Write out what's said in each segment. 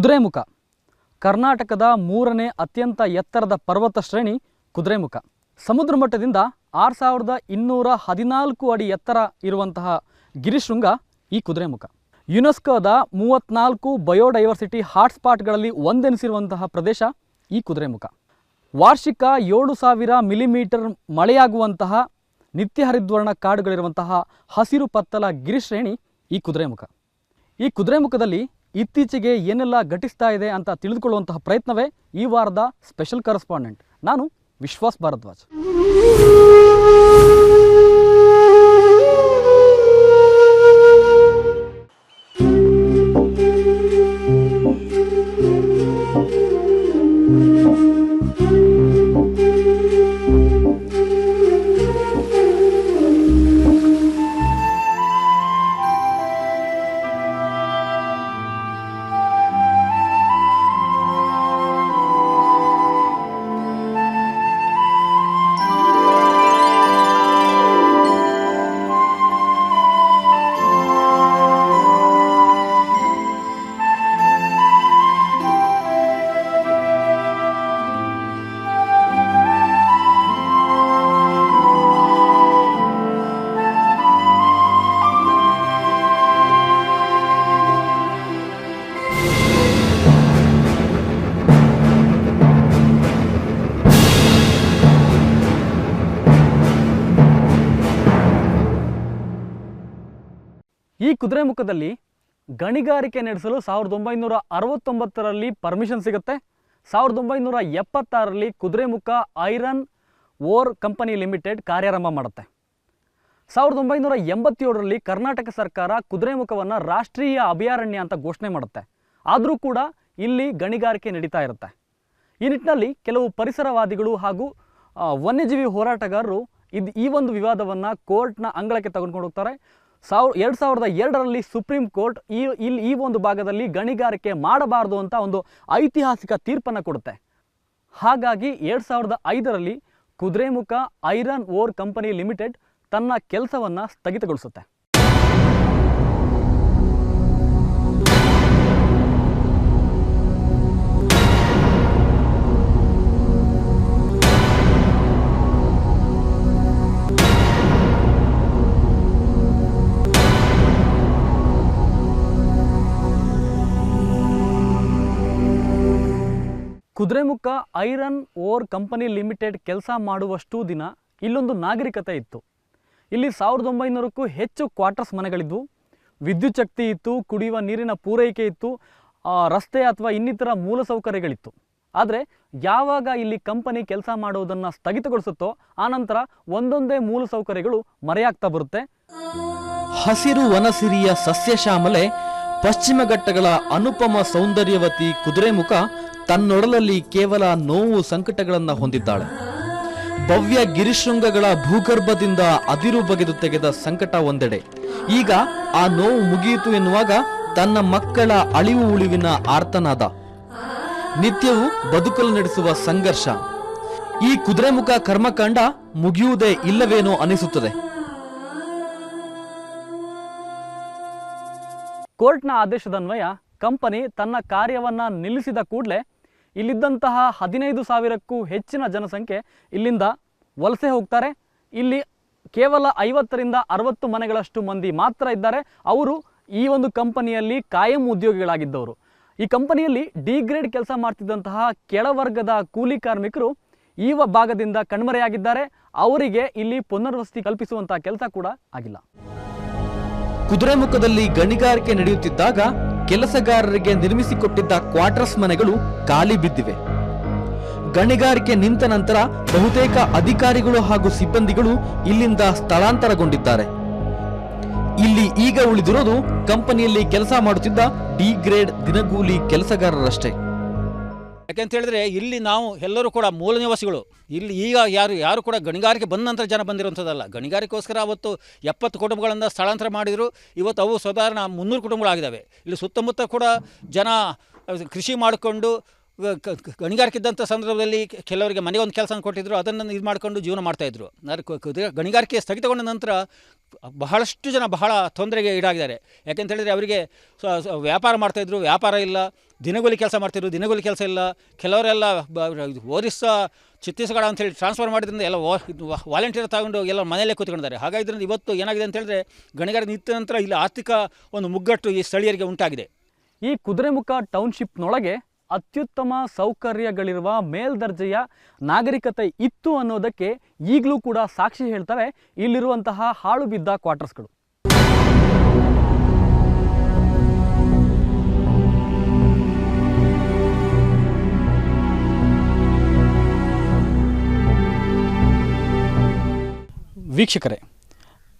ಕುದುರೆಮುಖ. ಕರ್ನಾಟಕದ ಮೂರನೇ ಅತ್ಯಂತ ಎತ್ತರದ ಪರ್ವತ ಶ್ರೇಣಿ ಕುದುರೆಮುಖ. ಸಮುದ್ರ ಮಟ್ಟದಿಂದ ಆರು ಸಾವಿರದ ಇನ್ನೂರ ಹದಿನಾಲ್ಕು ಅಡಿ ಎತ್ತರ ಇರುವಂತಹ ಗಿರಿಶೃಂಗ ಈ ಕುದುರೆಮುಖ. ಯುನೆಸ್ಕೋದ ಮೂವತ್ನಾಲ್ಕು ಬಯೋಡೈವರ್ಸಿಟಿ ಹಾಟ್ಸ್ಪಾಟ್ಗಳಲ್ಲಿ ಒಂದೆನಿಸಿರುವಂತಹ ಪ್ರದೇಶ ಈ ಕುದುರೆಮುಖ. ವಾರ್ಷಿಕ ಏಳು ಸಾವಿರ ಮಿಲಿಮೀಟರ್ ಮಳೆಯಾಗುವಂತಹ ನಿತ್ಯ ಹರಿದ್ವರ್ಣ ಕಾಡುಗಳಿರುವಂತಹ ಹಸಿರು ಪತ್ತಲ ಗಿರಿಶ್ರೇಣಿ ಈ ಕುದುರೆಮುಖ. ಈ ಕುದುರೆಮುಖದಲ್ಲಿ ಇತ್ತೀಚೆಗೆ ಏನೆಲ್ಲ ಘಟಿಸ್ತಾ ಇದೆ ಅಂತ ತಿಳಿದುಕೊಳ್ಳುವಂತಹ ಪ್ರಯತ್ನವೇ ಈ ವಾರದ ಸ್ಪೆಷಲ್ ಕರೆಸ್ಪಾಂಡೆಂಟ್. ನಾನು ವಿಶ್ವಾಸ್ ಭಾರದ್ವಾಜ್. ಕುದುರೆಮುಖದಲ್ಲಿ ಗಣಿಗಾರಿಕೆ ನಡೆಸಲು ಸಾವಿರದ ಒಂಬೈನೂರ ಅರವತ್ತೊಂಬತ್ತರಲ್ಲಿ ಪರ್ಮಿಷನ್ ಸಿಗುತ್ತೆ. ಸಾವಿರದ ಒಂಬೈನೂರ ಎಪ್ಪತ್ತಾರರಲ್ಲಿ Kudremukh iron ore company limited ಕಾರ್ಯಾರಂಭ ಮಾಡುತ್ತೆ. ಸಾವಿರದ ಒಂಬೈನೂರ ಎಂಬತ್ತೇಳರಲ್ಲಿ ಕರ್ನಾಟಕ ಸರ್ಕಾರ ಕುದುರೆಮುಖವನ್ನು ರಾಷ್ಟ್ರೀಯ ಅಭಯಾರಣ್ಯ ಅಂತ ಘೋಷಣೆ ಮಾಡುತ್ತೆ. ಆದರೂ ಕೂಡ ಇಲ್ಲಿ ಗಣಿಗಾರಿಕೆ ನಡೀತಾ ಇರುತ್ತೆ. ಈ ನಿಟ್ಟಿನಲ್ಲಿ ಕೆಲವು ಪರಿಸರವಾದಿಗಳು ಹಾಗೂ ವನ್ಯಜೀವಿ ಹೋರಾಟಗಾರರು ಇದು ಈ ಒಂದು ವಿವಾದವನ್ನು ಕೋರ್ಟ್ನ ಅಂಗಳಕ್ಕೆ ತಗೊಂಡ್ಕೊಂಡು ಹೋಗ್ತಾರೆ. ಸಾವಿರ, ಎರಡು ಸಾವಿರದ ಎರಡರಲ್ಲಿ ಸುಪ್ರೀಂ ಕೋರ್ಟ್ ಈ, ಇಲ್ಲಿ ಈ ಒಂದು ಭಾಗದಲ್ಲಿ ಗಣಿಗಾರಿಕೆ ಮಾಡಬಾರದು ಅಂತ ಒಂದು ಐತಿಹಾಸಿಕ ತೀರ್ಪನ್ನು ಕೊಡುತ್ತೆ. ಹಾಗಾಗಿ ಎರಡು ಸಾವಿರದ ಐದರಲ್ಲಿ Kudremukh iron ore company limited ತನ್ನ ಕೆಲಸವನ್ನು ಸ್ಥಗಿತಗೊಳಿಸುತ್ತೆ. Kudremukh iron ore company limited ಕೆಲಸ ಮಾಡುವಷ್ಟು ದಿನ ಇಲ್ಲೊಂದು ನಾಗರಿಕತೆ ಇತ್ತು. ಇಲ್ಲಿ ಸಾವಿರದ ಒಂಬೈನೂರಕ್ಕೂ ಹೆಚ್ಚು ಕ್ವಾರ್ಟರ್ಸ್ ಮನೆಗಳಿದ್ವು. ವಿದ್ಯುತ್ ಶಕ್ತಿ ಇತ್ತು, ಕುಡಿಯುವ ನೀರಿನ ಪೂರೈಕೆ ಇತ್ತು ರಸ್ತೆ ಅಥವಾ ಇನ್ನಿತರ ಮೂಲಸೌಕರ್ಯಗಳಿತ್ತು. ಆದರೆ ಯಾವಾಗ ಇಲ್ಲಿ ಕಂಪನಿ ಕೆಲಸ ಮಾಡುವುದನ್ನು ಸ್ಥಗಿತಗೊಳಿಸುತ್ತೋ ಆನಂತರ ಒಂದೊಂದೇ ಮೂಲಸೌಕರ್ಯಗಳು ಮರೆಯಾಗ್ತಾ ಬರುತ್ತೆ. ಹಸಿರು ವನಸಿರಿಯ ಸಸ್ಯಶ್ಯಾಮಲೆ ಪಶ್ಚಿಮ ಘಟ್ಟಗಳ ಅನುಪಮ ಸೌಂದರ್ಯವತಿ ಕುದುರೆಮುಖ ತನ್ನೊಡಲಲ್ಲಿ ಕೇವಲ ನೋವು ಸಂಕಟಗಳನ್ನು ಹೊಂದಿದ್ದಾಳೆ. ಭವ್ಯ ಗಿರಿಶೃಂಗಗಳ ಭೂಗರ್ಭದಿಂದ ಅದಿರು ಬಗೆದು ತೆಗೆದ ಸಂಕಟ ಒಂದೆಡೆ. ಈಗ ಆ ನೋವು ಮುಗಿಯಿತು ಎನ್ನುವಾಗ ತನ್ನ ಮಕ್ಕಳ ಅಳಿವು ಉಳಿವಿನ ಆರ್ತನಾದ. ನಿತ್ಯವೂ ಬದುಕಲು ನಡೆಸುವ ಸಂಘರ್ಷ. ಈ ಕುದುರೆಮುಖ ಕರ್ಮಕಾಂಡ ಮುಗಿಯುವುದೇ ಇಲ್ಲವೇನೋ ಅನಿಸುತ್ತದೆ. ಕೋರ್ಟ್ನ ಆದೇಶದನ್ವಯ ಕಂಪನಿ ತನ್ನ ಕಾರ್ಯವನ್ನ ನಿಲ್ಲಿಸಿದ ಕೂಡಲೇ ಇಲ್ಲಿದ್ದಂತಹ ಹದಿನೈದು ಸಾವಿರಕ್ಕೂ ಹೆಚ್ಚಿನ ಜನಸಂಖ್ಯೆ ಇಲ್ಲಿಂದ ವಲಸೆ ಹೋಗ್ತಾರೆ. ಇಲ್ಲಿ ಕೇವಲ ಐವತ್ತರಿಂದ ಅರವತ್ತು ಮನೆಗಳಷ್ಟು ಮಂದಿ ಮಾತ್ರ ಇದ್ದಾರೆ. ಅವರು ಈ ಒಂದು ಕಂಪನಿಯಲ್ಲಿ ಕಾಯಂ ಉದ್ಯೋಗಿಗಳಾಗಿದ್ದವರು. ಈ ಕಂಪನಿಯಲ್ಲಿ ಡಿಗ್ರೇಡ್ ಕೆಲಸ ಮಾಡ್ತಿದ್ದಂತಹ ಕೆಳವರ್ಗದ ಕೂಲಿ ಕಾರ್ಮಿಕರು ಈ ಭಾಗದಿಂದ ಕಣ್ಮರೆಯಾಗಿದ್ದಾರೆ. ಅವರಿಗೆ ಇಲ್ಲಿ ಪುನರ್ವಸತಿ ಕಲ್ಪಿಸುವಂತಹ ಕೆಲಸ ಕೂಡ ಆಗಿಲ್ಲ. ಕುದುರೆಮುಖದಲ್ಲಿ ಗಣಿಗಾರಿಕೆ ನಡೆಯುತ್ತಿದ್ದಾಗ ಕೆಲಸಗಾರರಿಗೆ ನಿರ್ಮಿಸಿಕೊಟ್ಟಿದ್ದ ಕ್ವಾರ್ಟರ್ಸ್ ಮನೆಗಳು ಖಾಲಿ ಬಿದ್ದಿವೆ. ಗಣಿಗಾರಿಕೆ ನಿಂತ ನಂತರ ಬಹುತೇಕ ಅಧಿಕಾರಿಗಳು ಹಾಗೂ ಸಿಬ್ಬಂದಿಗಳು ಇಲ್ಲಿಂದ ಸ್ಥಳಾಂತರಗೊಂಡಿದ್ದಾರೆ. ಇಲ್ಲಿ ಈಗ ಉಳಿದಿರೋದು ಕಂಪನಿಯಲ್ಲಿ ಕೆಲಸ ಮಾಡುತ್ತಿದ್ದ ಡಿ ಗ್ರೇಡ್ ದಿನಗೂಲಿ ಕೆಲಸಗಾರರಷ್ಟೇ. ಯಾಕೆಂತ ಹೇಳಿದ್ರೆ ಇಲ್ಲಿ ನಾವು ಎಲ್ಲರೂ ಕೂಡ ಮೂಲ ನಿವಾಸಿಗಳು. ಇಲ್ಲಿ ಈಗ ಯಾರು ಯಾರು ಕೂಡ ಗಣಿಗಾರಿಕೆ ಬಂದ ನಂತರ ಜನ ಬಂದಿರುವಂಥದ್ದಲ್ಲ. ಗಣಿಗಾರಿಕೋಸ್ಕರ ಅವತ್ತು ಎಪ್ಪತ್ತು ಕುಟುಂಬಗಳನ್ನು ಸ್ಥಳಾಂತರ ಮಾಡಿದರು. ಇವತ್ತು ಅವು ಸಾಧಾರಣ ಮುನ್ನೂರು ಕುಟುಂಬಗಳಾಗಿದ್ದಾವೆ. ಇಲ್ಲಿ ಸುತ್ತಮುತ್ತ ಕೂಡ ಜನ ಕೃಷಿ ಮಾಡಿಕೊಂಡು ಗಣಿಗಾರಿಕೆ ಇದ್ದಂಥ ಸಂದರ್ಭದಲ್ಲಿ ಕೆಲವರಿಗೆ ಮನೆಗೆ ಒಂದು ಕೆಲಸ ಕೊಟ್ಟಿದ್ರು. ಅದನ್ನು ಇದು ಮಾಡಿಕೊಂಡು ಜೀವನ ಮಾಡ್ತಾಯಿದ್ರು ಗಣಿಗಾರಿಕೆ ಸ್ಥಗಿತಗೊಂಡ ನಂತರ ಬಹಳಷ್ಟು ಜನ ಬಹಳ ತೊಂದರೆಗೆ ಈಡಾಗಿದ್ದಾರೆ. ಯಾಕೆಂತ ಹೇಳಿದರೆ ಅವರಿಗೆ ವ್ಯಾಪಾರ ಮಾಡ್ತಾಯಿದ್ರು ವ್ಯಾಪಾರ ಇಲ್ಲ. ದಿನಗೂಲಿ ಕೆಲಸ ಮಾಡ್ತಿದ್ರು, ದಿನಗೂಲಿ ಕೆಲಸ ಇಲ್ಲ, ಕೆಲವರೆಲ್ಲ ಒರಿಸ್ಸಾ ಛತ್ತೀಸ್ಗಢ ಅಂತೇಳಿ ಟ್ರಾನ್ಸ್ಫರ್ ಮಾಡಿದ್ರಿಂದ ಎಲ್ಲ ವಾಲಂಟಿಯರ್ ತಗೊಂಡು ಎಲ್ಲ ಮನೆಯಲ್ಲೇ ಕೂತ್ಕೊಂಡಿದ್ದಾರೆ ಹಾಗಾದ್ರಿಂದ ಇವತ್ತು ಏನಾಗಿದೆ ಅಂತ ಹೇಳಿದ್ರೆ ಗಣಿಗಾರ ನಿಂತ ನಂತರ ಇಲ್ಲಿ, ಆರ್ಥಿಕ ಒಂದು ಮುಗ್ಗಟ್ಟು ಈ ಸ್ಥಳೀಯರಿಗೆ ಉಂಟಾಗಿದೆ. ಈ ಕುದುರೆಮುಖ ಟೌನ್ಶಿಪ್ನೊಳಗೆ ಅತ್ಯುತ್ತಮ ಸೌಕರ್ಯಗಳಿರುವ ಮೇಲ್ದರ್ಜೆಯ ನಾಗರಿಕತೆ ಇತ್ತು ಅನ್ನೋದಕ್ಕೆ ಈಗಲೂ ಕೂಡ ಸಾಕ್ಷಿ ಹೇಳ್ತವೆ. ಇಲ್ಲಿರುವಂತಹ ಹಾಳು ಬಿದ್ದ ಕ್ವಾರ್ಟರ್ಸ್ಗಳು. ವೀಕ್ಷಕರೇ,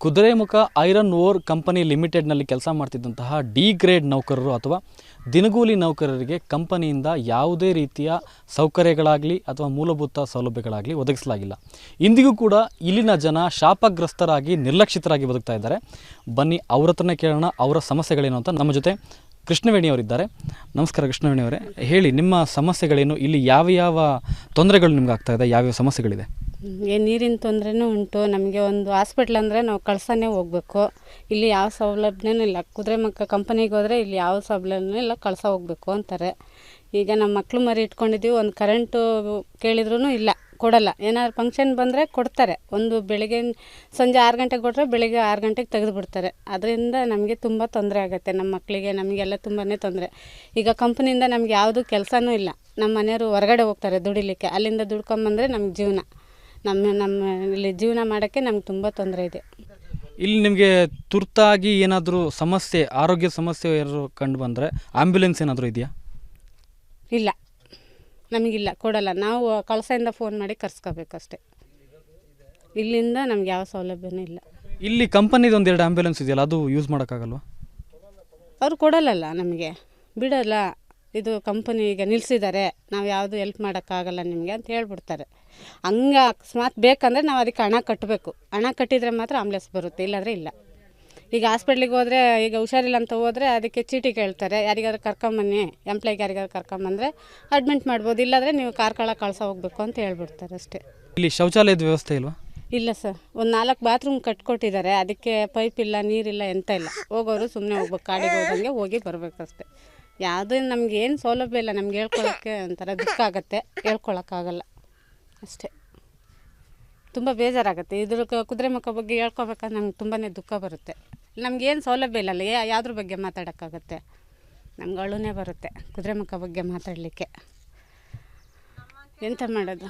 ಕುದುರೆಮುಖ ಐರನ್ ಓರ್ ಕಂಪನಿ ಲಿಮಿಟೆಡ್ನಲ್ಲಿ ಕೆಲಸ ಮಾಡ್ತಿದ್ದಂತಹ ಡಿ ಗ್ರೇಡ್ ನೌಕರರು ಅಥವಾ ದಿನಗೂಲಿ ನೌಕರರಿಗೆ ಕಂಪನಿಯಿಂದ ಯಾವುದೇ ರೀತಿಯ ಸೌಕರ್ಯಗಳಾಗಲಿ ಅಥವಾ ಮೂಲಭೂತ ಸೌಲಭ್ಯಗಳಾಗಲಿ ಒದಗಿಸಲಾಗಿಲ್ಲ. ಇಂದಿಗೂ ಕೂಡ ಇಲ್ಲಿನ ಜನ ಶಾಪಗ್ರಸ್ತರಾಗಿ ನಿರ್ಲಕ್ಷಿತರಾಗಿ ಬದುಕ್ತಾ ಇದ್ದಾರೆ. ಬನ್ನಿ ಅವ್ರ ಕೇಳೋಣ, ಅವರ ಸಮಸ್ಯೆಗಳೇನು ಅಂತ ನಮ್ಮ ಜೊತೆ ಕೃಷ್ಣವೇಣಿ ಅವರಿದ್ದಾರೆ ನಮಸ್ಕಾರ ಕೃಷ್ಣವೇಣಿ ಅವರೇ ಹೇಳಿ, ನಿಮ್ಮ ಸಮಸ್ಯೆಗಳೇನು? ಇಲ್ಲಿ ಯಾವ ಯಾವ ತೊಂದರೆಗಳು ನಿಮ್ಗೆ ಆಗ್ತಾ ಇದೆ? ಯಾವ್ಯಾವ ಸಮಸ್ಯೆಗಳಿದೆ? ನಮಗೆ ನೀರಿನ ತೊಂದರೆನೂ ಉಂಟು. ನಮಗೆ ಒಂದು ಹಾಸ್ಪಿಟ್ಲ್ ಅಂದರೆ ನಾವು ಕಳ್ಸನೇ ಹೋಗ್ಬೇಕು. ಇಲ್ಲಿ ಯಾವ ಸೌಲಭ್ಯನೂ ಇಲ್ಲ. ಕುದುರೆಮುಖ ಕಂಪನಿಗೆ ಹೋದರೆ ಇಲ್ಲಿ ಯಾವ ಸೌಲಭ್ಯನೂ ಇಲ್ಲ. ಕಳ್ಸ ಹೋಗ್ಬೇಕು ಅಂತಾರೆ. ಈಗ ನಮ್ಮ ಮಕ್ಕಳು ಮರಿ ಇಟ್ಕೊಂಡಿದ್ದೀವಿ. ಒಂದು ಕರೆಂಟು ಕೇಳಿದ್ರೂ ಇಲ್ಲ. ಕೊಡಲ್ಲ. ಏನಾದ್ರು ಫಂಕ್ಷನ್ ಬಂದರೆ ಕೊಡ್ತಾರೆ. ಒಂದು ಬೆಳಗ್ಗೆ ಸಂಜೆ ಆರು ಗಂಟೆಗೆ ಕೊಟ್ಟರೆ ಬೆಳಗ್ಗೆ ಆರು ಗಂಟೆಗೆ ತೆಗೆದು ಬಿಡ್ತಾರೆ. ಅದರಿಂದ ನಮಗೆ ತುಂಬ ತೊಂದರೆ ಆಗುತ್ತೆ. ನಮ್ಮ ಮಕ್ಕಳಿಗೆ ನಮಗೆಲ್ಲ ತುಂಬಾ ತೊಂದರೆ. ಈಗ ಕಂಪ್ನಿಯಿಂದ ನಮ್ಗೆ ಯಾವುದು ಕೆಲಸನೂ ಇಲ್ಲ. ನಮ್ಮ ಮನೆಯವರು ಹೊರಗಡೆ ಹೋಗ್ತಾರೆ ದುಡಿಲಿಕ್ಕೆ. ಅಲ್ಲಿಂದ ದುಡ್ಕೊಂಬಂದರೆ ನಮ್ಗೆ ಜೀವನ. ನಮ್ಮ ನಮ್ಮ ಇಲ್ಲಿ ಜೀವನ ಮಾಡೋಕ್ಕೆ ನಮ್ಗೆ ತುಂಬ ತೊಂದರೆ ಇದೆ. ಇಲ್ಲಿ ನಿಮಗೆ ತುರ್ತಾಗಿ ಏನಾದರೂ ಸಮಸ್ಯೆ ಆರೋಗ್ಯ ಸಮಸ್ಯೆ ಏನಾದರೂ ಕಂಡು ಬಂದರೆ ಆ್ಯಂಬ್ಯುಲೆನ್ಸ್ ಏನಾದರೂ ಇದೆಯಾ? ಇಲ್ಲ. ನಮಗಿಲ್ಲ ಕೊಡಲ್ಲ. ನಾವು ಕಳಸದಿಂದ ಫೋನ್ ಮಾಡಿ ಕರ್ಸ್ಕೋಬೇಕಷ್ಟೆ. ಇಲ್ಲಿಂದ ನಮ್ಗೆ ಯಾವ ಸೌಲಭ್ಯನೂ ಇಲ್ಲ. ಇಲ್ಲಿ ಕಂಪನಿದು ಒಂದು ಎರಡು ಆಂಬ್ಯುಲೆನ್ಸ್ ಇದೆಯಲ್ಲ ಅದು ಯೂಸ್ ಮಾಡೋಕ್ಕಾಗಲ್ವ? ಅವ್ರು ಕೊಡಲ್ಲಲ್ಲ ನಮಗೆ. ಬಿಡಲ್ಲ ಇದು ಕಂಪನಿ ಈಗ ನಿಲ್ಲಿಸಿದ್ದಾರೆ ನಾವು ಯಾವುದು ಹೆಲ್ಪ್ ಮಾಡೋಕ್ಕಾಗಲ್ಲ ನಿಮಗೆ ಅಂತ ಹೇಳ್ಬಿಡ್ತಾರೆ. ಹಂಗೆ ಅಕಸ್ಮಾತ್ ಬೇಕಂದರೆ ನಾವು ಅದಕ್ಕೆ ಹಣ ಕಟ್ಟಬೇಕು ಹಣ ಕಟ್ಟಿದರೆ ಮಾತ್ರ ಆಂಬ್ಯುಲೆನ್ಸ್ ಬರುತ್ತೆ ಇಲ್ಲಾಂದರೆ ಇಲ್ಲ. ಈಗ ಹಾಸ್ಪಿಟ್ಲಿಗೆ ಹೋದರೆ ಈಗ ಹುಷಾರಿಲ್ಲ ಅಂತ ಹೋದರೆ ಅದಕ್ಕೆ ಚೀಟಿ ಕೇಳ್ತಾರೆ. ಯಾರಿಗಾದ್ರು ಕರ್ಕೊಂಬನ್ನಿ ಎಂಪ್ಲಾಯ್ಗೆ ಯಾರಿಗಾದ್ರು ಕರ್ಕೊಂಬಂದರೆ ಅಡ್ಮಿಟ್ ಮಾಡ್ಬೋದು. ಇಲ್ಲಾಂದರೆ ನೀವು ಕಾರ್ಕಳ ಕಳ್ಸ ಹೋಗ್ಬೇಕು ಅಂತ ಹೇಳ್ಬಿಡ್ತಾರೆ ಅಷ್ಟೇ. ಇಲ್ಲಿ ಶೌಚಾಲಯದ ವ್ಯವಸ್ಥೆ ಇಲ್ವಾ? ಇಲ್ಲ ಸರ್. ಒಂದು ನಾಲ್ಕು ಬಾತ್ರೂಮ್ ಕಟ್ಕೊಟ್ಟಿದ್ದಾರೆ. ಅದಕ್ಕೆ ಪೈಪ್ ಇಲ್ಲ ನೀರಿಲ್ಲ ಎಂತ ಇಲ್ಲ. ಹೋಗೋರು ಸುಮ್ಮನೆ ಹೋಗ್ಬೇಕು. ಕಾಡಿಗೆ ಹೋದಂಗೆ ಹೋಗಿ ಬರಬೇಕಷ್ಟೆ ಯಾವುದೇ ನಮ್ಗೆ ಏನು ಸೌಲಭ್ಯ ಇಲ್ಲ. ನಮ್ಗೆ ಹೇಳ್ಕೊಳಕ್ಕೆ ಒಂಥರ ದುಃಖ ಆಗುತ್ತೆ. ಹೇಳ್ಕೊಳಕ್ಕಾಗಲ್ಲ. ಅಷ್ಟೇ. ತುಂಬ ಬೇಜಾರಾಗುತ್ತೆ. ಇದ್ರ ಕುದುರೆಮುಖ ಬಗ್ಗೆ ಹೇಳ್ಕೊಬೇಕಾದ್ರೆ ನಮ್ಗೆ ತುಂಬಾ ದುಃಖ ಬರುತ್ತೆ. ನಮಗೇನು ಸೌಲಭ್ಯ ಇಲ್ಲಲ್ಲ ಏ ಯಾವ್ದ್ರ ಬಗ್ಗೆ ಮಾತಾಡೋಕ್ಕಾಗುತ್ತೆ? ನಮ್ಗೆ ಅಳುನೇ ಬರುತ್ತೆ ಕುದುರೆಮುಖ ಬಗ್ಗೆ ಮಾತಾಡಲಿಕ್ಕೆ. ಎಂತ ಮಾಡೋದು?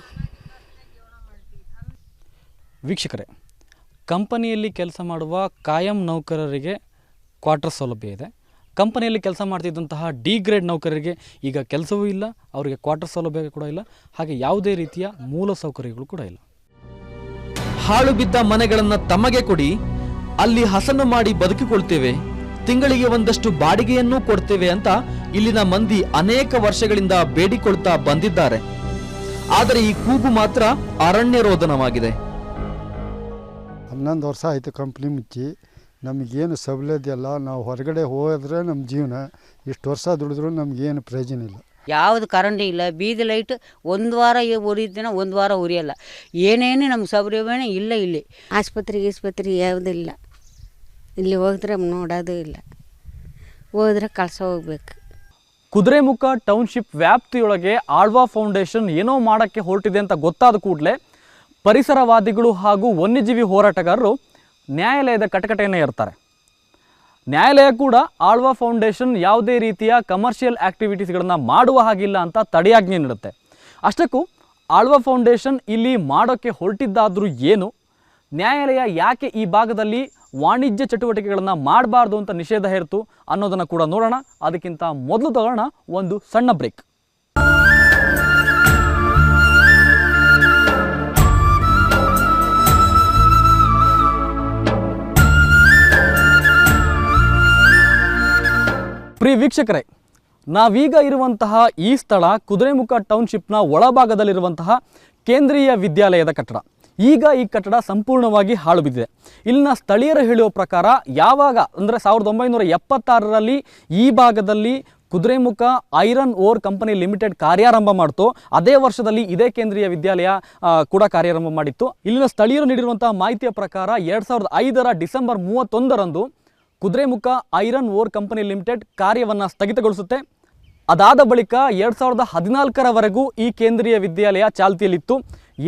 ವೀಕ್ಷಕರೇ ಕಂಪನಿಯಲ್ಲಿ ಕೆಲಸ ಮಾಡುವ ಕಾಯಂ ನೌಕರರಿಗೆ ಕ್ವಾರ್ಟರ್ ಸೌಲಭ್ಯ ಇದೆ. ಕಂಪನಿಯಲ್ಲಿ ಕೆಲಸ ಮಾಡ್ತಿದ್ದಂತಹ ಡಿ ಗ್ರೇಡ್ ನೌಕರರಿಗೆ ಈಗ ಕೆಲಸವೂ ಇಲ್ಲ ಅವರಿಗೆ ಕ್ವಾರ್ಟರ್ ಸೌಲಭ್ಯ ಕೂಡ ಇಲ್ಲ ಹಾಗೆ ಯಾವುದೇ ರೀತಿಯ ಮೂಲ ಸೌಕರ್ಯಗಳು ಕೂಡ ಇಲ್ಲ. ಹಾಳು ಬಿದ್ದ ಮನೆಗಳನ್ನು ತಮಗೆ ಕೊಡಿ ಅಲ್ಲಿ ಹಸನು ಮಾಡಿ ಬದುಕಿಕೊಳ್ತೇವೆ. ತಿಂಗಳಿಗೆ ಒಂದಷ್ಟು ಬಾಡಿಗೆಯನ್ನೂ ಕೊಡ್ತೇವೆ ಅಂತ ಇಲ್ಲಿನ ಮಂದಿ ಅನೇಕ ವರ್ಷಗಳಿಂದ ಬೇಡಿಕೊಳ್ತಾ ಬಂದಿದ್ದಾರೆ. ಆದರೆ ಈ ಕೂಗು ಮಾತ್ರ ಅರಣ್ಯ ರೋದನವಾಗಿದೆ ಹನ್ನೊಂದು ವರ್ಷ ಆಯಿತು ಕಂಪ್ನಿ ಮುಚ್ಚಿ. ನಮಗೇನು ಸೌಲಭ್ಯ ಇಲ್ಲ ನಾವು ಹೊರಗಡೆ ಹೋದ್ರೆ ನಮ್ಮ ಜೀವನ ಇಷ್ಟು ವರ್ಷ ದುಡಿದ್ರೂ ನಮಗೇನು ಪ್ರಯೋಜನ ಇಲ್ಲ. ಯಾವುದು ಕರೆಂಟ್ ಇಲ್ಲ. ಬೀದಿ ಲೈಟ್ ಒಂದು ವಾರ ಉರಿದಿನ ಒಂದು ವಾರ ಉರಿಯಲ್ಲ. ಏನೇನು ನಮ್ಗೆ ಸೌಲಭ್ಯನೇ ಇಲ್ಲ ಇಲ್ಲಿ. ಆಸ್ಪತ್ರೆ ಗೀಸ್ಪತ್ರೆ ಯಾವುದಿಲ್ಲ ಇಲ್ಲಿ. ಹೋದ್ರೆ ನೋಡೋದು ಇಲ್ಲ. ಹೋದ್ರೆ ಕಳ್ಸ ಹೋಗ್ಬೇಕು. ಕುದುರೆಮುಖ ಟೌನ್ಶಿಪ್ ವ್ಯಾಪ್ತಿಯೊಳಗೆ ಆಳ್ವಾ ಫೌಂಡೇಶನ್ ಏನೋ ಮಾಡೋಕ್ಕೆ ಹೊರಟಿದೆ ಅಂತ ಗೊತ್ತಾದ ಕೂಡಲೇ ಪರಿಸರವಾದಿಗಳು ಹಾಗೂ ವನ್ಯಜೀವಿ ಹೋರಾಟಗಾರರು ನ್ಯಾಯಾಲಯದ ಕಟಕಟೆಯನ್ನು ಏರ್ತಾರೆ. ನ್ಯಾಯಾಲಯ ಕೂಡ ಆಳ್ವಾ ಫೌಂಡೇಶನ್ ಯಾವುದೇ ರೀತಿಯ ಕಮರ್ಷಿಯಲ್ ಆ್ಯಕ್ಟಿವಿಟೀಸ್ಗಳನ್ನು ಮಾಡುವ ಹಾಗಿಲ್ಲ ಅಂತ ತಡೆಯಾಜ್ಞೆ ನೀಡುತ್ತೆ. ಅಷ್ಟಕ್ಕೂ ಆಳ್ವಾ ಫೌಂಡೇಶನ್ ಇಲ್ಲಿ ಮಾಡೋಕ್ಕೆ ಹೊರಟಿದ್ದಾದರೂ ಏನು? ನ್ಯಾಯಾಲಯ ಯಾಕೆ ಈ ಭಾಗದಲ್ಲಿ ವಾಣಿಜ್ಯ ಚಟುವಟಿಕೆಗಳನ್ನು ಮಾಡಬಾರ್ದು ಅಂತ ನಿಷೇಧ ಹೇರ್ತು ಅನ್ನೋದನ್ನು ಕೂಡ ನೋಡೋಣ. ಅದಕ್ಕಿಂತ ಮೊದಲು ತಗೋಣ ಒಂದು ಸಣ್ಣ ಬ್ರೇಕ್. ಪ್ರಿಯ ವೀಕ್ಷಕರೇ ನಾವೀಗ ಇರುವಂತಹ ಈ ಸ್ಥಳ ಕುದುರೆಮುಖ ಟೌನ್ಶಿಪ್ನ ಒಳಭಾಗದಲ್ಲಿರುವಂತಹ ಕೇಂದ್ರೀಯ ವಿದ್ಯಾಲಯದ ಕಟ್ಟಡ. ಈಗ ಈ ಕಟ್ಟಡ ಸಂಪೂರ್ಣವಾಗಿ ಹಾಳು ಬಿದ್ದಿದೆ ಇಲ್ಲಿನ ಸ್ಥಳೀಯರು ಹೇಳುವ ಪ್ರಕಾರ ಯಾವಾಗ ಅಂದರೆ ಸಾವಿರದ ಒಂಬೈನೂರ ಎಪ್ಪತ್ತಾರರಲ್ಲಿ ಈ ಭಾಗದಲ್ಲಿ Kudremukh iron ore company limited ಕಾರ್ಯಾರಂಭ ಮಾಡಿತು, ಅದೇ ವರ್ಷದಲ್ಲಿ ಇದೇ ಕೇಂದ್ರೀಯ ವಿದ್ಯಾಲಯ ಕೂಡ ಕಾರ್ಯಾರಂಭ ಮಾಡಿತ್ತು. ಇಲ್ಲಿನ ಸ್ಥಳೀಯರು ನೀಡಿರುವಂತಹ ಮಾಹಿತಿಯ ಪ್ರಕಾರ ಎರಡು ಸಾವಿರದ ಐದರ ಡಿಸೆಂಬರ್ ಮೂವತ್ತೊಂದರಂದು Kudremukh iron ore company limited ಕಾರ್ಯವನ್ನು ಸ್ಥಗಿತಗೊಳಿಸುತ್ತೆ. ಅದಾದ ಬಳಿಕ ಎರಡು ಸಾವಿರದ ಹದಿನಾಲ್ಕರವರೆಗೂ ಈ ಕೇಂದ್ರೀಯ ವಿದ್ಯಾಲಯ ಚಾಲ್ತಿಯಲ್ಲಿತ್ತು.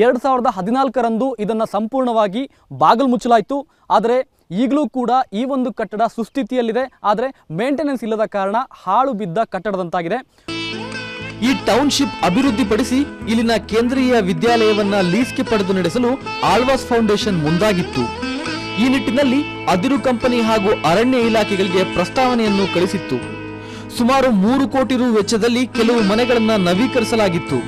ಎರಡು ಸಾವಿರದ ಹದಿನಾಲ್ಕರಂದು ಇದನ್ನು ಸಂಪೂರ್ಣವಾಗಿ ಬಾಗಿಲು ಮುಚ್ಚಲಾಯಿತು ಆದರೆ ಈಗಲೂ ಕೂಡ ಈ ಒಂದು ಕಟ್ಟಡ ಸುಸ್ಥಿತಿಯಲ್ಲಿದೆ. ಆದರೆ ಮೇಂಟೆನೆನ್ಸ್ ಇಲ್ಲದ ಕಾರಣ ಹಾಳು ಬಿದ್ದ ಕಟ್ಟಡದಂತಾಗಿದೆ. ಈ ಟೌನ್ಶಿಪ್ ಅಭಿವೃದ್ಧಿಪಡಿಸಿ ಇಲ್ಲಿನ ಕೇಂದ್ರೀಯ ವಿದ್ಯಾಲಯವನ್ನು ಲೀಸ್ಗೆ ಪಡೆದು ನಡೆಸಲು ಆಳ್ವಾಸ್ ಫೌಂಡೇಶನ್ ಮುಂದಾಗಿತ್ತು. ಈ ನಿಟ್ಟಿನಲ್ಲಿ ಅದಿರು ಕಂಪನಿ ಹಾಗೂ ಅರಣ್ಯ ಇಲಾಖೆಗಳಿಗೆ ಪ್ರಸ್ತಾವನೆಯನ್ನು ಕಳಿಸಿತ್ತು. ಸುಮಾರು ಮೂರು ಕೋಟಿ ರು ವೆಚ್ಚದಲ್ಲಿ ಕೆಲವು ಮನೆಗಳನ್ನು ನವೀಕರಿಸಲಾಗಿತ್ತು.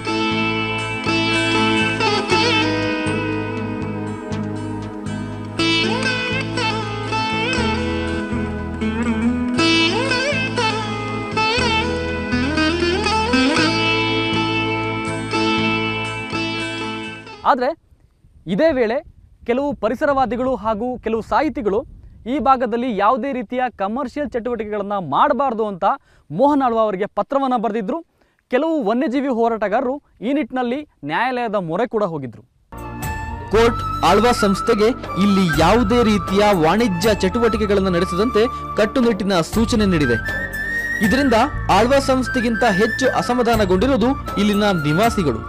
ಆದರೆ ಇದೇ ವೇಳೆ ಕೆಲವು ಪರಿಸರವಾದಿಗಳು ಹಾಗೂ ಕೆಲವು ಸಾಹಿತಿಗಳು ಈ ಭಾಗದಲ್ಲಿ ಯಾವುದೇ ರೀತಿಯ ಕಮರ್ಷಿಯಲ್ ಚಟುವಟಿಕೆಗಳನ್ನು ಮಾಡಬಾರ್ದು ಅಂತ ಮೋಹನ್ ಆಳ್ವ ಅವರಿಗೆ ಪತ್ರವನ್ನು ಬರೆದಿದ್ದರು ಕೆಲವು ವನ್ಯಜೀವಿ ಹೋರಾಟಗಾರರು ಈ ನಿಟ್ಟಿನಲ್ಲಿ ನ್ಯಾಯಾಲಯದ ಮೊರೆ ಕೂಡ ಹೋಗಿದ್ರು. ಕೋರ್ಟ್ ಆಳ್ವಾ ಸಂಸ್ಥೆಗೆ ಇಲ್ಲಿ ಯಾವುದೇ ರೀತಿಯ ವಾಣಿಜ್ಯ ಚಟುವಟಿಕೆಗಳನ್ನು ನಡೆಸದಂತೆ ಕಟ್ಟುನಿಟ್ಟಿನ ಸೂಚನೆ ನೀಡಿದೆ. ಇದರಿಂದ ಆಳ್ವಾ ಸಂಸ್ಥೆಗಿಂತ ಹೆಚ್ಚು ಅಸಮಾಧಾನಗೊಂಡಿರುವುದು ಇಲ್ಲಿನ ನಿವಾಸಿಗಳು.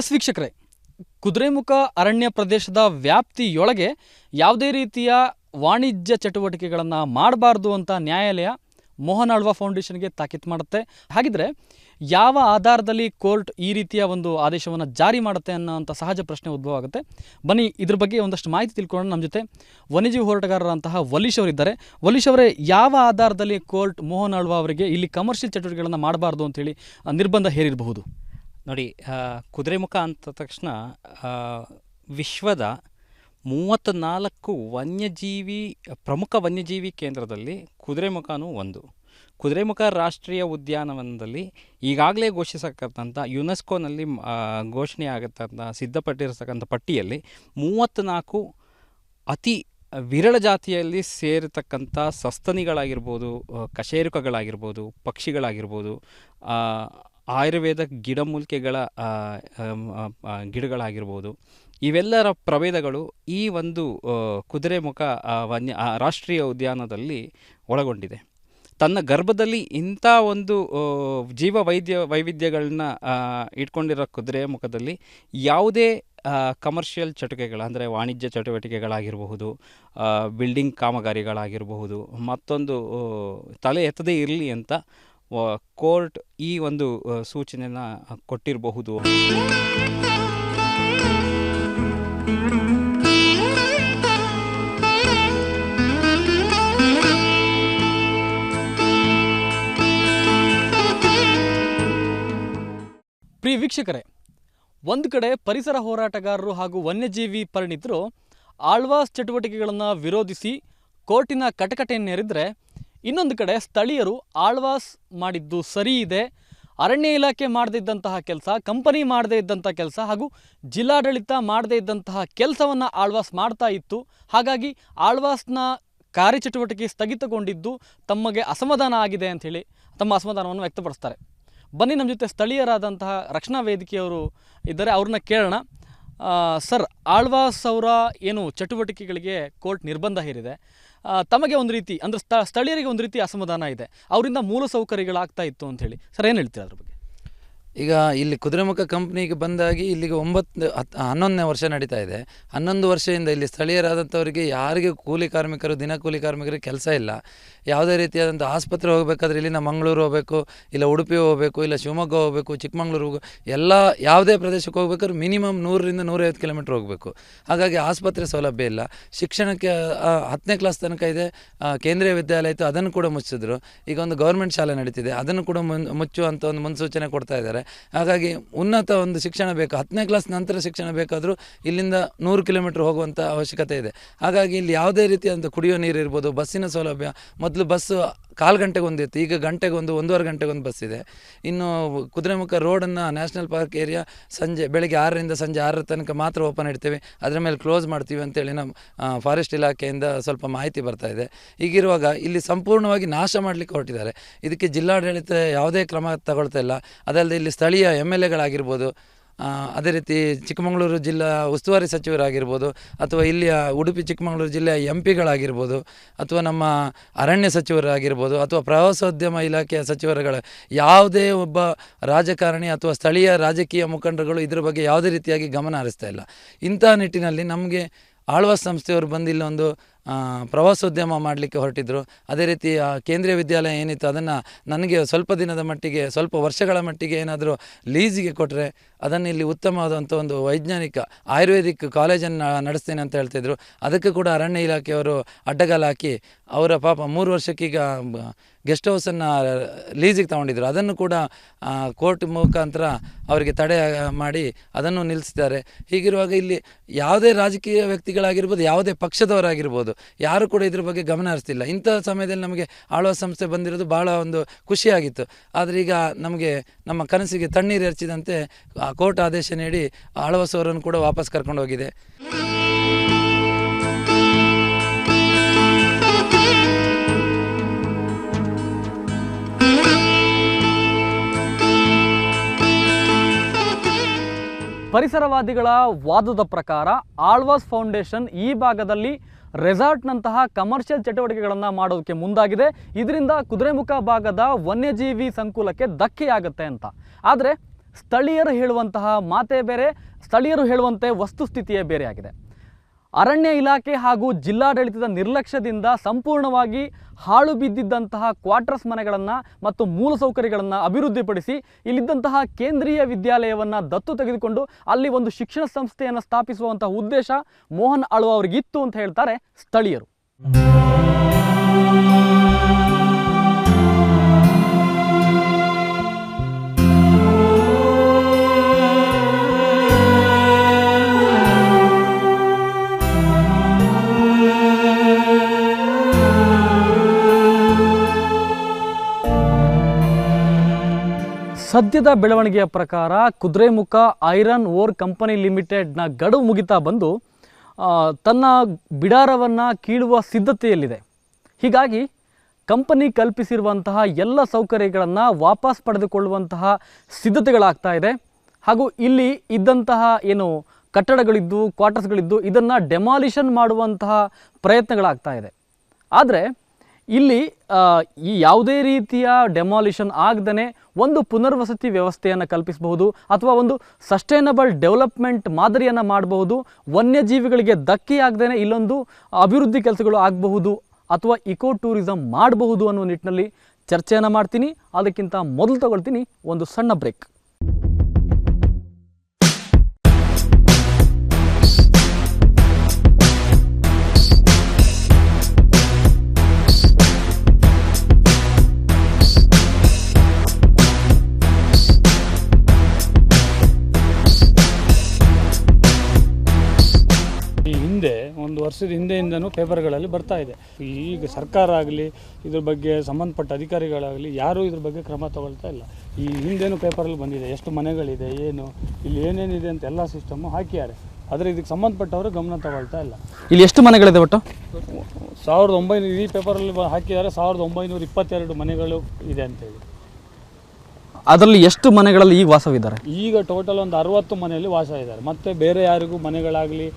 ಎಸ್ ವೀಕ್ಷಕರೇ ಕುದುರೆಮುಖ ಅರಣ್ಯ ಪ್ರದೇಶದ ವ್ಯಾಪ್ತಿಯೊಳಗೆ ಯಾವುದೇ ರೀತಿಯ ವಾಣಿಜ್ಯ ಚಟುವಟಿಕೆಗಳನ್ನು ಮಾಡಬಾರ್ದು ಅಂತ ನ್ಯಾಯಾಲಯ ಮೋಹನ್ ಆಳ್ವಾ ಫೌಂಡೇಶನ್ಗೆ ತಾಕೀತು ಮಾಡುತ್ತೆ. ಹಾಗಿದ್ರೆ ಯಾವ ಆಧಾರದಲ್ಲಿ ಕೋರ್ಟ್ ಈ ರೀತಿಯ ಒಂದು ಆದೇಶವನ್ನು ಜಾರಿ ಮಾಡುತ್ತೆ ಅನ್ನೋಂಥ ಸಹಜ ಪ್ರಶ್ನೆ ಉದ್ಭವ ಆಗುತ್ತೆ. ಬನ್ನಿ, ಇದ್ರ ಬಗ್ಗೆ ಒಂದಷ್ಟು ಮಾಹಿತಿ ತಿಳ್ಕೊಂಡು ನಮ್ಮ ಜೊತೆ ವನ್ಯಜೀವಿ ಹೋರಾಟಗಾರರಂತಹ ವಲೀಶ್ ಅವರಿದ್ದಾರೆ. ವಲೀಶ್ ಅವರೇ, ಯಾವ ಆಧಾರದಲ್ಲಿ ಕೋರ್ಟ್ ಮೋಹನ್ ಆಳ್ವಾ ಅವರಿಗೆ ಇಲ್ಲಿ ಕಮರ್ಷಿಯಲ್ ಚಟುವಟಿಕೆಗಳನ್ನು ಮಾಡಬಾರ್ದು ಅಂತೇಳಿ ನಿರ್ಬಂಧ ಹೇರಿರಬಹುದು? ನೋಡಿ ಕುದುರೆಮುಖ ಅಂತ ತಕ್ಷಣ ವಿಶ್ವದ ಮೂವತ್ತ ನಾಲ್ಕು ವನ್ಯಜೀವಿ, ಪ್ರಮುಖ ವನ್ಯಜೀವಿ ಕೇಂದ್ರದಲ್ಲಿ ಕುದುರೆಮುಖನೂ ಒಂದು. ಕುದುರೆಮುಖ ರಾಷ್ಟ್ರೀಯ ಉದ್ಯಾನವನದಲ್ಲಿ ಈಗಾಗಲೇ ಘೋಷಿಸತಕ್ಕಂಥ, ಯುನೆಸ್ಕೋನಲ್ಲಿ ಘೋಷಣೆ ಆಗತಕ್ಕಂಥ ಸಿದ್ಧಪಟ್ಟಿರತಕ್ಕಂಥ ಪಟ್ಟಿಯಲ್ಲಿ ಮೂವತ್ತ್ನಾಲ್ಕು ಅತಿ ವಿರಳ ಜಾತಿಯಲ್ಲಿ ಸೇರತಕ್ಕಂಥ ಸಸ್ತನಿಗಳಾಗಿರ್ಬೋದು ಕಶೇರುಕಗಳಾಗಿರ್ಬೋದು, ಪಕ್ಷಿಗಳಾಗಿರ್ಬೋದು ಆಯುರ್ವೇದ ಗಿಡಮೂಲಿಕೆಗಳ ಗಿಡಗಳಾಗಿರ್ಬೋದು. ಇವೆಲ್ಲರ ಪ್ರಭೇದಗಳು ಈ ಒಂದು ಕುದುರೆ ಕುದುರೆಮುಖ ವನ್ಯ ರಾಷ್ಟ್ರೀಯ ಉದ್ಯಾನದಲ್ಲಿ ಒಳಗೊಂಡಿದೆ. ತನ್ನ ಗರ್ಭದಲ್ಲಿ ಇಂಥ ಒಂದು ಜೀವ ವೈದ್ಯ ವೈವಿಧ್ಯಗಳನ್ನ ಇಟ್ಕೊಂಡಿರೋ ಕುದುರೆ ಮುಖದಲ್ಲಿ ಯಾವುದೇ ಕಮರ್ಷಿಯಲ್ ಚಟುವಟಿಕೆಗಳು ಅಂದರೆ ವಾಣಿಜ್ಯ ಚಟುವಟಿಕೆಗಳಾಗಿರಬಹುದು ಬಿಲ್ಡಿಂಗ್ ಕಾಮಗಾರಿಗಳಾಗಿರಬಹುದು, ಮತ್ತೊಂದು ತಲೆ ಎತ್ತದೇ ಇರಲಿ ಅಂತ ಕೋರ್ಟ್ ಈ ಒಂದು ಸೂಚನೆಯನ್ನು ಕೊಟ್ಟಿರಬಹುದು. ಪ್ರಿಯ ವೀಕ್ಷಕರೇ, ಒಂದು ಕಡೆ ಪರಿಸರ ಹೋರಾಟಗಾರರು ಹಾಗೂ ವನ್ಯಜೀವಿ ಪರಿಣಿತರು ಆಳ್ವಾಸ್ ಚಟುವಟಿಕೆಗಳನ್ನು ವಿರೋಧಿಸಿ ಕೋರ್ಟಿನ ಕಟಕಟೆಯನ್ನೇರಿದ್ರೆ ಇನ್ನೊಂದು ಕಡೆ ಸ್ಥಳೀಯರು ಆಳ್ವಾಸ್ ಮಾಡಿದ್ದು ಸರಿ ಇದೆ. ಅರಣ್ಯ ಇಲಾಖೆ ಮಾಡದೇ ಇದ್ದಂತಹ ಕೆಲಸ, ಕಂಪನಿ ಮಾಡದೇ ಇದ್ದಂಥ ಕೆಲಸ ಹಾಗೂ ಜಿಲ್ಲಾಡಳಿತ ಮಾಡದೇ ಇದ್ದಂತಹ ಕೆಲಸವನ್ನು ಆಳ್ವಾಸ್ ಮಾಡ್ತಾ ಇತ್ತು. ಹಾಗಾಗಿ ಆಳ್ವಾಸ್ನ ಕಾರ್ಯಚಟುವಟಿಕೆ ಸ್ಥಗಿತಗೊಂಡಿದ್ದು ತಮಗೆ ಅಸಮಾಧಾನ ಆಗಿದೆ ಅಂಥೇಳಿ ತಮ್ಮ ಅಸಮಾಧಾನವನ್ನು ವ್ಯಕ್ತಪಡಿಸ್ತಾರೆ. ಬನ್ನಿ ನಮ್ಮ ಜೊತೆ ಸ್ಥಳೀಯರಾದಂತಹ ರಕ್ಷಣಾ ವೇದಿಕೆಯವರು ಇದ್ದಾರೆ, ಅವ್ರನ್ನ ಕೇಳೋಣ. ಸರ್, ಆಳ್ವಾಸ್ ಅವರ ಏನು ಚಟುವಟಿಕೆಗಳಿಗೆ ಕೋರ್ಟ್ ನಿರ್ಬಂಧ ಹೇರಿದೆ. ತಮಗೆ ಒಂದು ರೀತಿ, ಅಂದರೆ ಸ್ಥ ಸ್ಥಳೀಯರಿಗೆ ಒಂದು ರೀತಿ ಅಸಮಾಧಾನ ಇದೆ. ಅವರಿಂದ ಮೂಲ ಸೌಕರ್ಯಗಳಾಗ್ತಾ ಇತ್ತು ಅಂತ ಹೇಳಿ. ಸರ್, ಏನು ಹೇಳ್ತೀರಾ ಅದ್ರ ಬಗ್ಗೆ? ಈಗ ಇಲ್ಲಿ ಕುದುರೆಮುಖ ಕಂಪ್ನಿಗೆ ಬಂದಾಗಿ ಇಲ್ಲಿಗೆ ಒಂಬತ್ತು ಹತ್ತು ಹನ್ನೊಂದನೇ ವರ್ಷ ನಡೀತಾ ಇದೆ. ಹನ್ನೊಂದು ವರ್ಷದಿಂದ ಇಲ್ಲಿ ಸ್ಥಳೀಯರಾದಂಥವರಿಗೆ ಯಾರಿಗೆ ಕೂಲಿ ಕಾರ್ಮಿಕರು ದಿನ ಕೂಲಿ ಕಾರ್ಮಿಕರಿಗೆ ಕೆಲಸ ಇಲ್ಲ. ಯಾವುದೇ ರೀತಿಯಾದಂಥ ಆಸ್ಪತ್ರೆ ಹೋಗಬೇಕಾದ್ರೆ ಇಲ್ಲಿಂದ ಮಂಗಳೂರು ಹೋಗಬೇಕು, ಇಲ್ಲ ಉಡುಪಿ ಹೋಗಬೇಕು, ಇಲ್ಲ ಶಿವಮೊಗ್ಗ ಹೋಗಬೇಕು, ಚಿಕ್ಕಮಂಗ್ಳೂರು ಎಲ್ಲ ಯಾವುದೇ ಪ್ರದೇಶಕ್ಕೆ ಹೋಗ್ಬೇಕಾದ್ರೆ ಮಿನಿಮಮ್ ನೂರರಿಂದ ನೂರೈವತ್ತು ಕಿಲೋಮೀಟ್ರ್ ಹೋಗಬೇಕು. ಹಾಗಾಗಿ ಆಸ್ಪತ್ರೆ ಸೌಲಭ್ಯ ಇಲ್ಲ. ಶಿಕ್ಷಣಕ್ಕೆ ಹತ್ತನೇ ಕ್ಲಾಸ್ ತನಕ ಇದೆ. ಕೇಂದ್ರೀಯ ವಿದ್ಯಾಲಯ ಇತ್ತು, ಅದನ್ನು ಕೂಡ ಮುಚ್ಚಿದ್ರು. ಈಗ ಒಂದು ಗೌರ್ಮೆಂಟ್ ಶಾಲೆ ನಡೀತಿದೆ, ಅದನ್ನು ಕೂಡ ಮುನ್ ಮುಚ್ಚುವಂಥ ಒಂದು ಮುನ್ಸೂಚನೆ ಕೊಡ್ತಾ ಇದ್ದಾರೆ. ಹಾಗಾಗಿ ಉನ್ನತ ಒಂದು ಶಿಕ್ಷಣ ಬೇಕು, ಹತ್ತನೇ ಕ್ಲಾಸ್ ನಂತರ ಶಿಕ್ಷಣ ಬೇಕಾದರೂ ಇಲ್ಲಿಂದ ನೂರು ಕಿಲೋಮೀಟ್ರ್ ಹೋಗುವಂಥ ಅವಶ್ಯಕತೆ ಇದೆ. ಹಾಗಾಗಿ ಇಲ್ಲಿ ಯಾವುದೇ ರೀತಿಯಾದಂಥ ಕುಡಿಯೋ ನೀರು ಇರ್ಬೋದು, ಬಸ್ಸಿನ ಸೌಲಭ್ಯ ಮೊದಲು ಬಸ್ಸು ಕಾಲು ಗಂಟೆಗೆ ಒಂದು ಇತ್ತು. ಈಗ ಗಂಟೆಗೆ ಒಂದು, ಒಂದೂವರೆ ಗಂಟೆಗೆ ಒಂದು ಬಸ್ ಇದೆ. ಇನ್ನು ಕುದುರೆಮುಖ ರೋಡನ್ನು ನ್ಯಾಷನಲ್ ಪಾರ್ಕ್ ಏರಿಯಾ ಸಂಜೆ ಬೆಳಗ್ಗೆ ಆರರಿಂದ ಸಂಜೆ ಆರರ ತನಕ ಮಾತ್ರ ಓಪನ್ ಇಡ್ತೇವೆ. ಅದರ ಮೇಲೆ ಕ್ಲೋಸ್ ಮಾಡ್ತೀವಿ ಅಂತೇಳಿ ನಮ್ಮ ಫಾರೆಸ್ಟ್ ಇಲಾಖೆಯಿಂದ ಸ್ವಲ್ಪ ಮಾಹಿತಿ ಬರ್ತಾ ಇದೆ. ಈಗಿರುವಾಗ ಇಲ್ಲಿ ಸಂಪೂರ್ಣವಾಗಿ ನಾಶ ಮಾಡಲಿಕ್ಕೆ ಹೊರಟಿದ್ದಾರೆ. ಇದಕ್ಕೆ ಜಿಲ್ಲಾಡಳಿತ ಯಾವುದೇ ಕ್ರಮ ತಗೊಳ್ತಾ ಇಲ್ಲ. ಅದಲ್ಲದೆ ಇಲ್ಲಿ ಸ್ಥಳೀಯ ಎಂ ಎಲ್ ಎಗಳಾಗಿರ್ಬೋದು ಅದೇ ರೀತಿ ಚಿಕ್ಕಮಗಳೂರು ಜಿಲ್ಲಾ ಉಸ್ತುವಾರಿ ಸಚಿವರಾಗಿರ್ಬೋದು ಅಥವಾ ಇಲ್ಲಿಯ ಉಡುಪಿ ಚಿಕ್ಕಮಗಳೂರು ಜಿಲ್ಲೆಯ ಎಂ ಪಿಗಳಾಗಿರ್ಬೋದು ಅಥವಾ ನಮ್ಮ ಅರಣ್ಯ ಸಚಿವರಾಗಿರ್ಬೋದು ಅಥವಾ ಪ್ರವಾಸೋದ್ಯಮ ಇಲಾಖೆಯ ಸಚಿವರುಗಳ ಯಾವುದೇ ಒಬ್ಬ ರಾಜಕಾರಣಿ ಅಥವಾ ಸ್ಥಳೀಯ ರಾಜಕೀಯ ಮುಖಂಡರುಗಳು ಇದರ ಬಗ್ಗೆ ಯಾವುದೇ ರೀತಿಯಾಗಿ ಗಮನ ಹರಿಸ್ತಾ ಇಲ್ಲ. ಇಂಥ ನಿಟ್ಟಿನಲ್ಲಿ ನಮಗೆ ಆಳ್ವಾಸ್ ಸಂಸ್ಥೆಯವರು ಬಂದು ಇಲ್ಲೊಂದು ಪ್ರವಾಸೋದ್ಯಮ ಮಾಡಲಿಕ್ಕೆ ಹೊರಟಿದ್ರು. ಅದೇ ರೀತಿ ಕೇಂದ್ರೀಯ ವಿದ್ಯಾಲಯ ಏನಿತ್ತು, ಅದನ್ನು ನನಗೆ ಸ್ವಲ್ಪ ದಿನದ ಮಟ್ಟಿಗೆ, ಸ್ವಲ್ಪ ವರ್ಷಗಳ ಮಟ್ಟಿಗೆ ಏನಾದರೂ ಲೀಸಿಗೆ ಕೊಟ್ಟರೆ ಅದನ್ನು ಇಲ್ಲಿ ಉತ್ತಮವಾದಂಥ ಒಂದು ವೈಜ್ಞಾನಿಕ, ಆಯುರ್ವೇದಿಕ್ ಕಾಲೇಜನ್ನು ನಡೆಸ್ತೇನೆ ಅಂತ ಹೇಳ್ತಿದ್ರು. ಅದಕ್ಕೆ ಕೂಡ ಅರಣ್ಯ ಇಲಾಖೆಯವರು ಅಡ್ಡಗಾಲ ಹಾಕಿ, ಅವರ ಪಾಪ ಮೂರು ವರ್ಷಕ್ಕೀಗ ಗೆಸ್ಟ್ ಹೌಸನ್ನು ಲೀಸಿಗೆ ತಗೊಂಡಿದ್ರು. ಅದನ್ನು ಕೂಡ ಕೋರ್ಟ್ ಮುಖಾಂತರ ಅವರಿಗೆ ತಡೆ ಮಾಡಿ ಅದನ್ನು ನಿಲ್ಲಿಸಿದ್ದಾರೆ. ಹೀಗಿರುವಾಗ ಇಲ್ಲಿ ಯಾವುದೇ ರಾಜಕೀಯ ವ್ಯಕ್ತಿಗಳಾಗಿರ್ಬೋದು, ಯಾವುದೇ ಪಕ್ಷದವರಾಗಿರ್ಬೋದು, ಯಾರು ಕೂಡ ಇದ್ರ ಬಗ್ಗೆ ಗಮನ ಹರಿಸ್ತಿಲ್ಲ. ಇಂಥ ಸಮಯದಲ್ಲಿ ನಮಗೆ ಆಳುವ ಸಂಸ್ಥೆ ಬಂದಿರೋದು ಭಾಳ ಒಂದು ಖುಷಿಯಾಗಿತ್ತು. ಆದರೆ ಈಗ ನಮಗೆ, ನಮ್ಮ ಕನಸಿಗೆ ತಣ್ಣೀರು ಎರಚಿದಂತೆ ಕೋರ್ಟ್ ಆದೇಶ ನೀಡಿ ಆಳ್ವಾಸ್ ಕೂಡ ವಾಪಸ್ ಕರ್ಕೊಂಡು ಹೋಗಿದೆ. ಪರಿಸರವಾದಿಗಳ ವಾದದ ಪ್ರಕಾರ ಆಳ್ವಾಸ್ ಫೌಂಡೇಶನ್ ಈ ಭಾಗದಲ್ಲಿ ರೆಸಾರ್ಟ್ನಂತಹ ಕಮರ್ಷಿಯಲ್ ಚಟುವಟಿಕೆಗಳನ್ನು ಮಾಡೋದಕ್ಕೆ ಮುಂದಾಗಿದೆ. ಇದರಿಂದ ಕುದುರೆಮುಖ ಭಾಗದ ವನ್ಯಜೀವಿ ಸಂಕುಲಕ್ಕೆ ಧಕ್ಕೆಯಾಗುತ್ತೆ ಅಂತ. ಆದರೆ ಸ್ಥಳೀಯರು ಹೇಳುವಂತಹ ಮಾತೇ ಬೇರೆ, ಸ್ಥಳೀಯರು ಹೇಳುವಂತೆ ವಸ್ತುಸ್ಥಿತಿಯೇ ಬೇರೆಯಾಗಿದೆ ಅರಣ್ಯ ಇಲಾಖೆ ಹಾಗೂ ಜಿಲ್ಲಾಡಳಿತದ ನಿರ್ಲಕ್ಷ್ಯದಿಂದ ಸಂಪೂರ್ಣವಾಗಿ ಹಾಳು ಬಿದ್ದಿದ್ದಂತಹ ಕ್ವಾರ್ಟರ್ಸ್ ಮನೆಗಳನ್ನು ಮತ್ತು ಮೂಲಸೌಕರ್ಯಗಳನ್ನು ಅಭಿವೃದ್ಧಿಪಡಿಸಿ ಇಲ್ಲಿದ್ದಂತಹ ಕೇಂದ್ರೀಯ ವಿದ್ಯಾಲಯವನ್ನು ದತ್ತು ತೆಗೆದುಕೊಂಡು ಅಲ್ಲಿ ಒಂದು ಶಿಕ್ಷಣ ಸಂಸ್ಥೆಯನ್ನು ಸ್ಥಾಪಿಸುವಂತಹ ಉದ್ದೇಶ ಮೋಹನ್ ಅಳುವ ಅವರಿಗಿತ್ತು ಅಂತ ಹೇಳ್ತಾರೆ ಸ್ಥಳೀಯರು. ಸದ್ಯದ ಬೆಳವಣಿಗೆಯ ಪ್ರಕಾರ ಕುದುರೆಮುಖ ಐರನ್ ಓರ್ ಕಂಪನಿ ಲಿಮಿಟೆಡ್ನ ಗಡುವು ಮುಗಿತಾ ಬಂದು ತನ್ನ ಬಿಡಾರವನ್ನು ಕೀಳುವ ಸಿದ್ಧತೆಯಲ್ಲಿದೆ. ಹೀಗಾಗಿ ಕಂಪನಿ ಕಲ್ಪಿಸಿರುವಂತಹ ಎಲ್ಲ ಸೌಕರ್ಯಗಳನ್ನು ವಾಪಸ್ ಪಡೆದುಕೊಳ್ಳುವಂತಹ ಸಿದ್ಧತೆಗಳಾಗ್ತಾ ಇದೆ. ಹಾಗೂ ಇಲ್ಲಿ ಇದ್ದಂತಹ ಏನು ಕಟ್ಟಡಗಳಿದ್ದು, ಕ್ವಾರ್ಟರ್ಸ್ಗಳಿದ್ದು ಇದನ್ನು ಡೆಮಾಲಿಷನ್ ಮಾಡುವಂತಹ ಪ್ರಯತ್ನಗಳಾಗ್ತಾ ಇದೆ. ಆದರೆ ಇಲ್ಲಿ ಈ ಯಾವುದೇ ರೀತಿಯ ಡೆಮಾಲಿಷನ್ ಆಗದೇ ಒಂದು ಪುನರ್ವಸತಿ ವ್ಯವಸ್ಥೆಯನ್ನು ಕಲ್ಪಿಸಬಹುದು ಅಥವಾ ಒಂದು ಸಸ್ಟೈನಬಲ್ ಡೆವಲಪ್ಮೆಂಟ್ ಮಾದರಿಯನ್ನು ಮಾಡಬಹುದು, ವನ್ಯಜೀವಿಗಳಿಗೆ ಧಕ್ಕೆಯಾಗದೇ ಇಲ್ಲೊಂದು ಅಭಿವೃದ್ಧಿ ಕೆಲಸಗಳು ಆಗಬಹುದು ಅಥವಾ ಇಕೋ ಟೂರಿಸಂ ಮಾಡಬಹುದು ಅನ್ನೋ ನಿಟ್ಟಿನಲ್ಲಿ ಚರ್ಚೆಯನ್ನು ಮಾಡ್ತೀನಿ. ಅದಕ್ಕಿಂತ ಮೊದಲು ತಗೊಳ್ತೀನಿ ಒಂದು ಸಣ್ಣ ಬ್ರೇಕ್ ವರ್ಷದ ಹಿಂದೆಯಿಂದನೂ ಪೇಪರ್ಗಳಲ್ಲಿ ಬರ್ತಾ ಇದೆ. ಈಗ ಸರ್ಕಾರ ಆಗಲಿ ಇದ್ರ ಬಗ್ಗೆ ಸಂಬಂಧಪಟ್ಟ ಅಧಿಕಾರಿಗಳಾಗಲಿ ಯಾರೂ ಇದ್ರ ಬಗ್ಗೆ ಕ್ರಮ ತಗೊಳ್ತಾ ಇಲ್ಲ. ಈ ಹಿಂದೆನೂ ಪೇಪರಲ್ಲಿ ಬಂದಿದೆ. ಎಷ್ಟು ಮನೆಗಳಿದೆ ಏನು ಇಲ್ಲಿ ಏನೇನಿದೆ ಅಂತ ಎಲ್ಲ ಸಿಸ್ಟಮು ಹಾಕಿದ್ದಾರೆ. ಆದರೆ ಇದಕ್ಕೆ ಸಂಬಂಧಪಟ್ಟವರು ಗಮನ ತಗೊಳ್ತಾ ಇಲ್ಲ. ಇಲ್ಲಿ ಎಷ್ಟು ಮನೆಗಳಿದೆ ಒಟ್ಟು? ಸಾವಿರದ ಒಂಬೈನೂರು ಈ ಪೇಪರಲ್ಲಿ ಹಾಕಿದ್ದಾರೆ ಸಾವಿರದ ಒಂಬೈನೂರ ಇಪ್ಪತ್ತೆರಡು ಮನೆಗಳು ಇದೆ ಅಂತೇಳಿ ಅದರಲ್ಲಿ ಎಷ್ಟು ಮನೆಗಳಲ್ಲಿ ಈಗ ವಾಸವಿದ್ದಾರೆ? ಈಗ ಟೋಟಲ್ ಒಂದು ಅರವತ್ತು ಮನೆಯಲ್ಲಿ ವಾಸ ಇದ್ದಾರೆ ಮತ್ತೆ ಬೇರೆ ಯಾರಿಗೂ ಮನೆಗಳಾಗಲಿ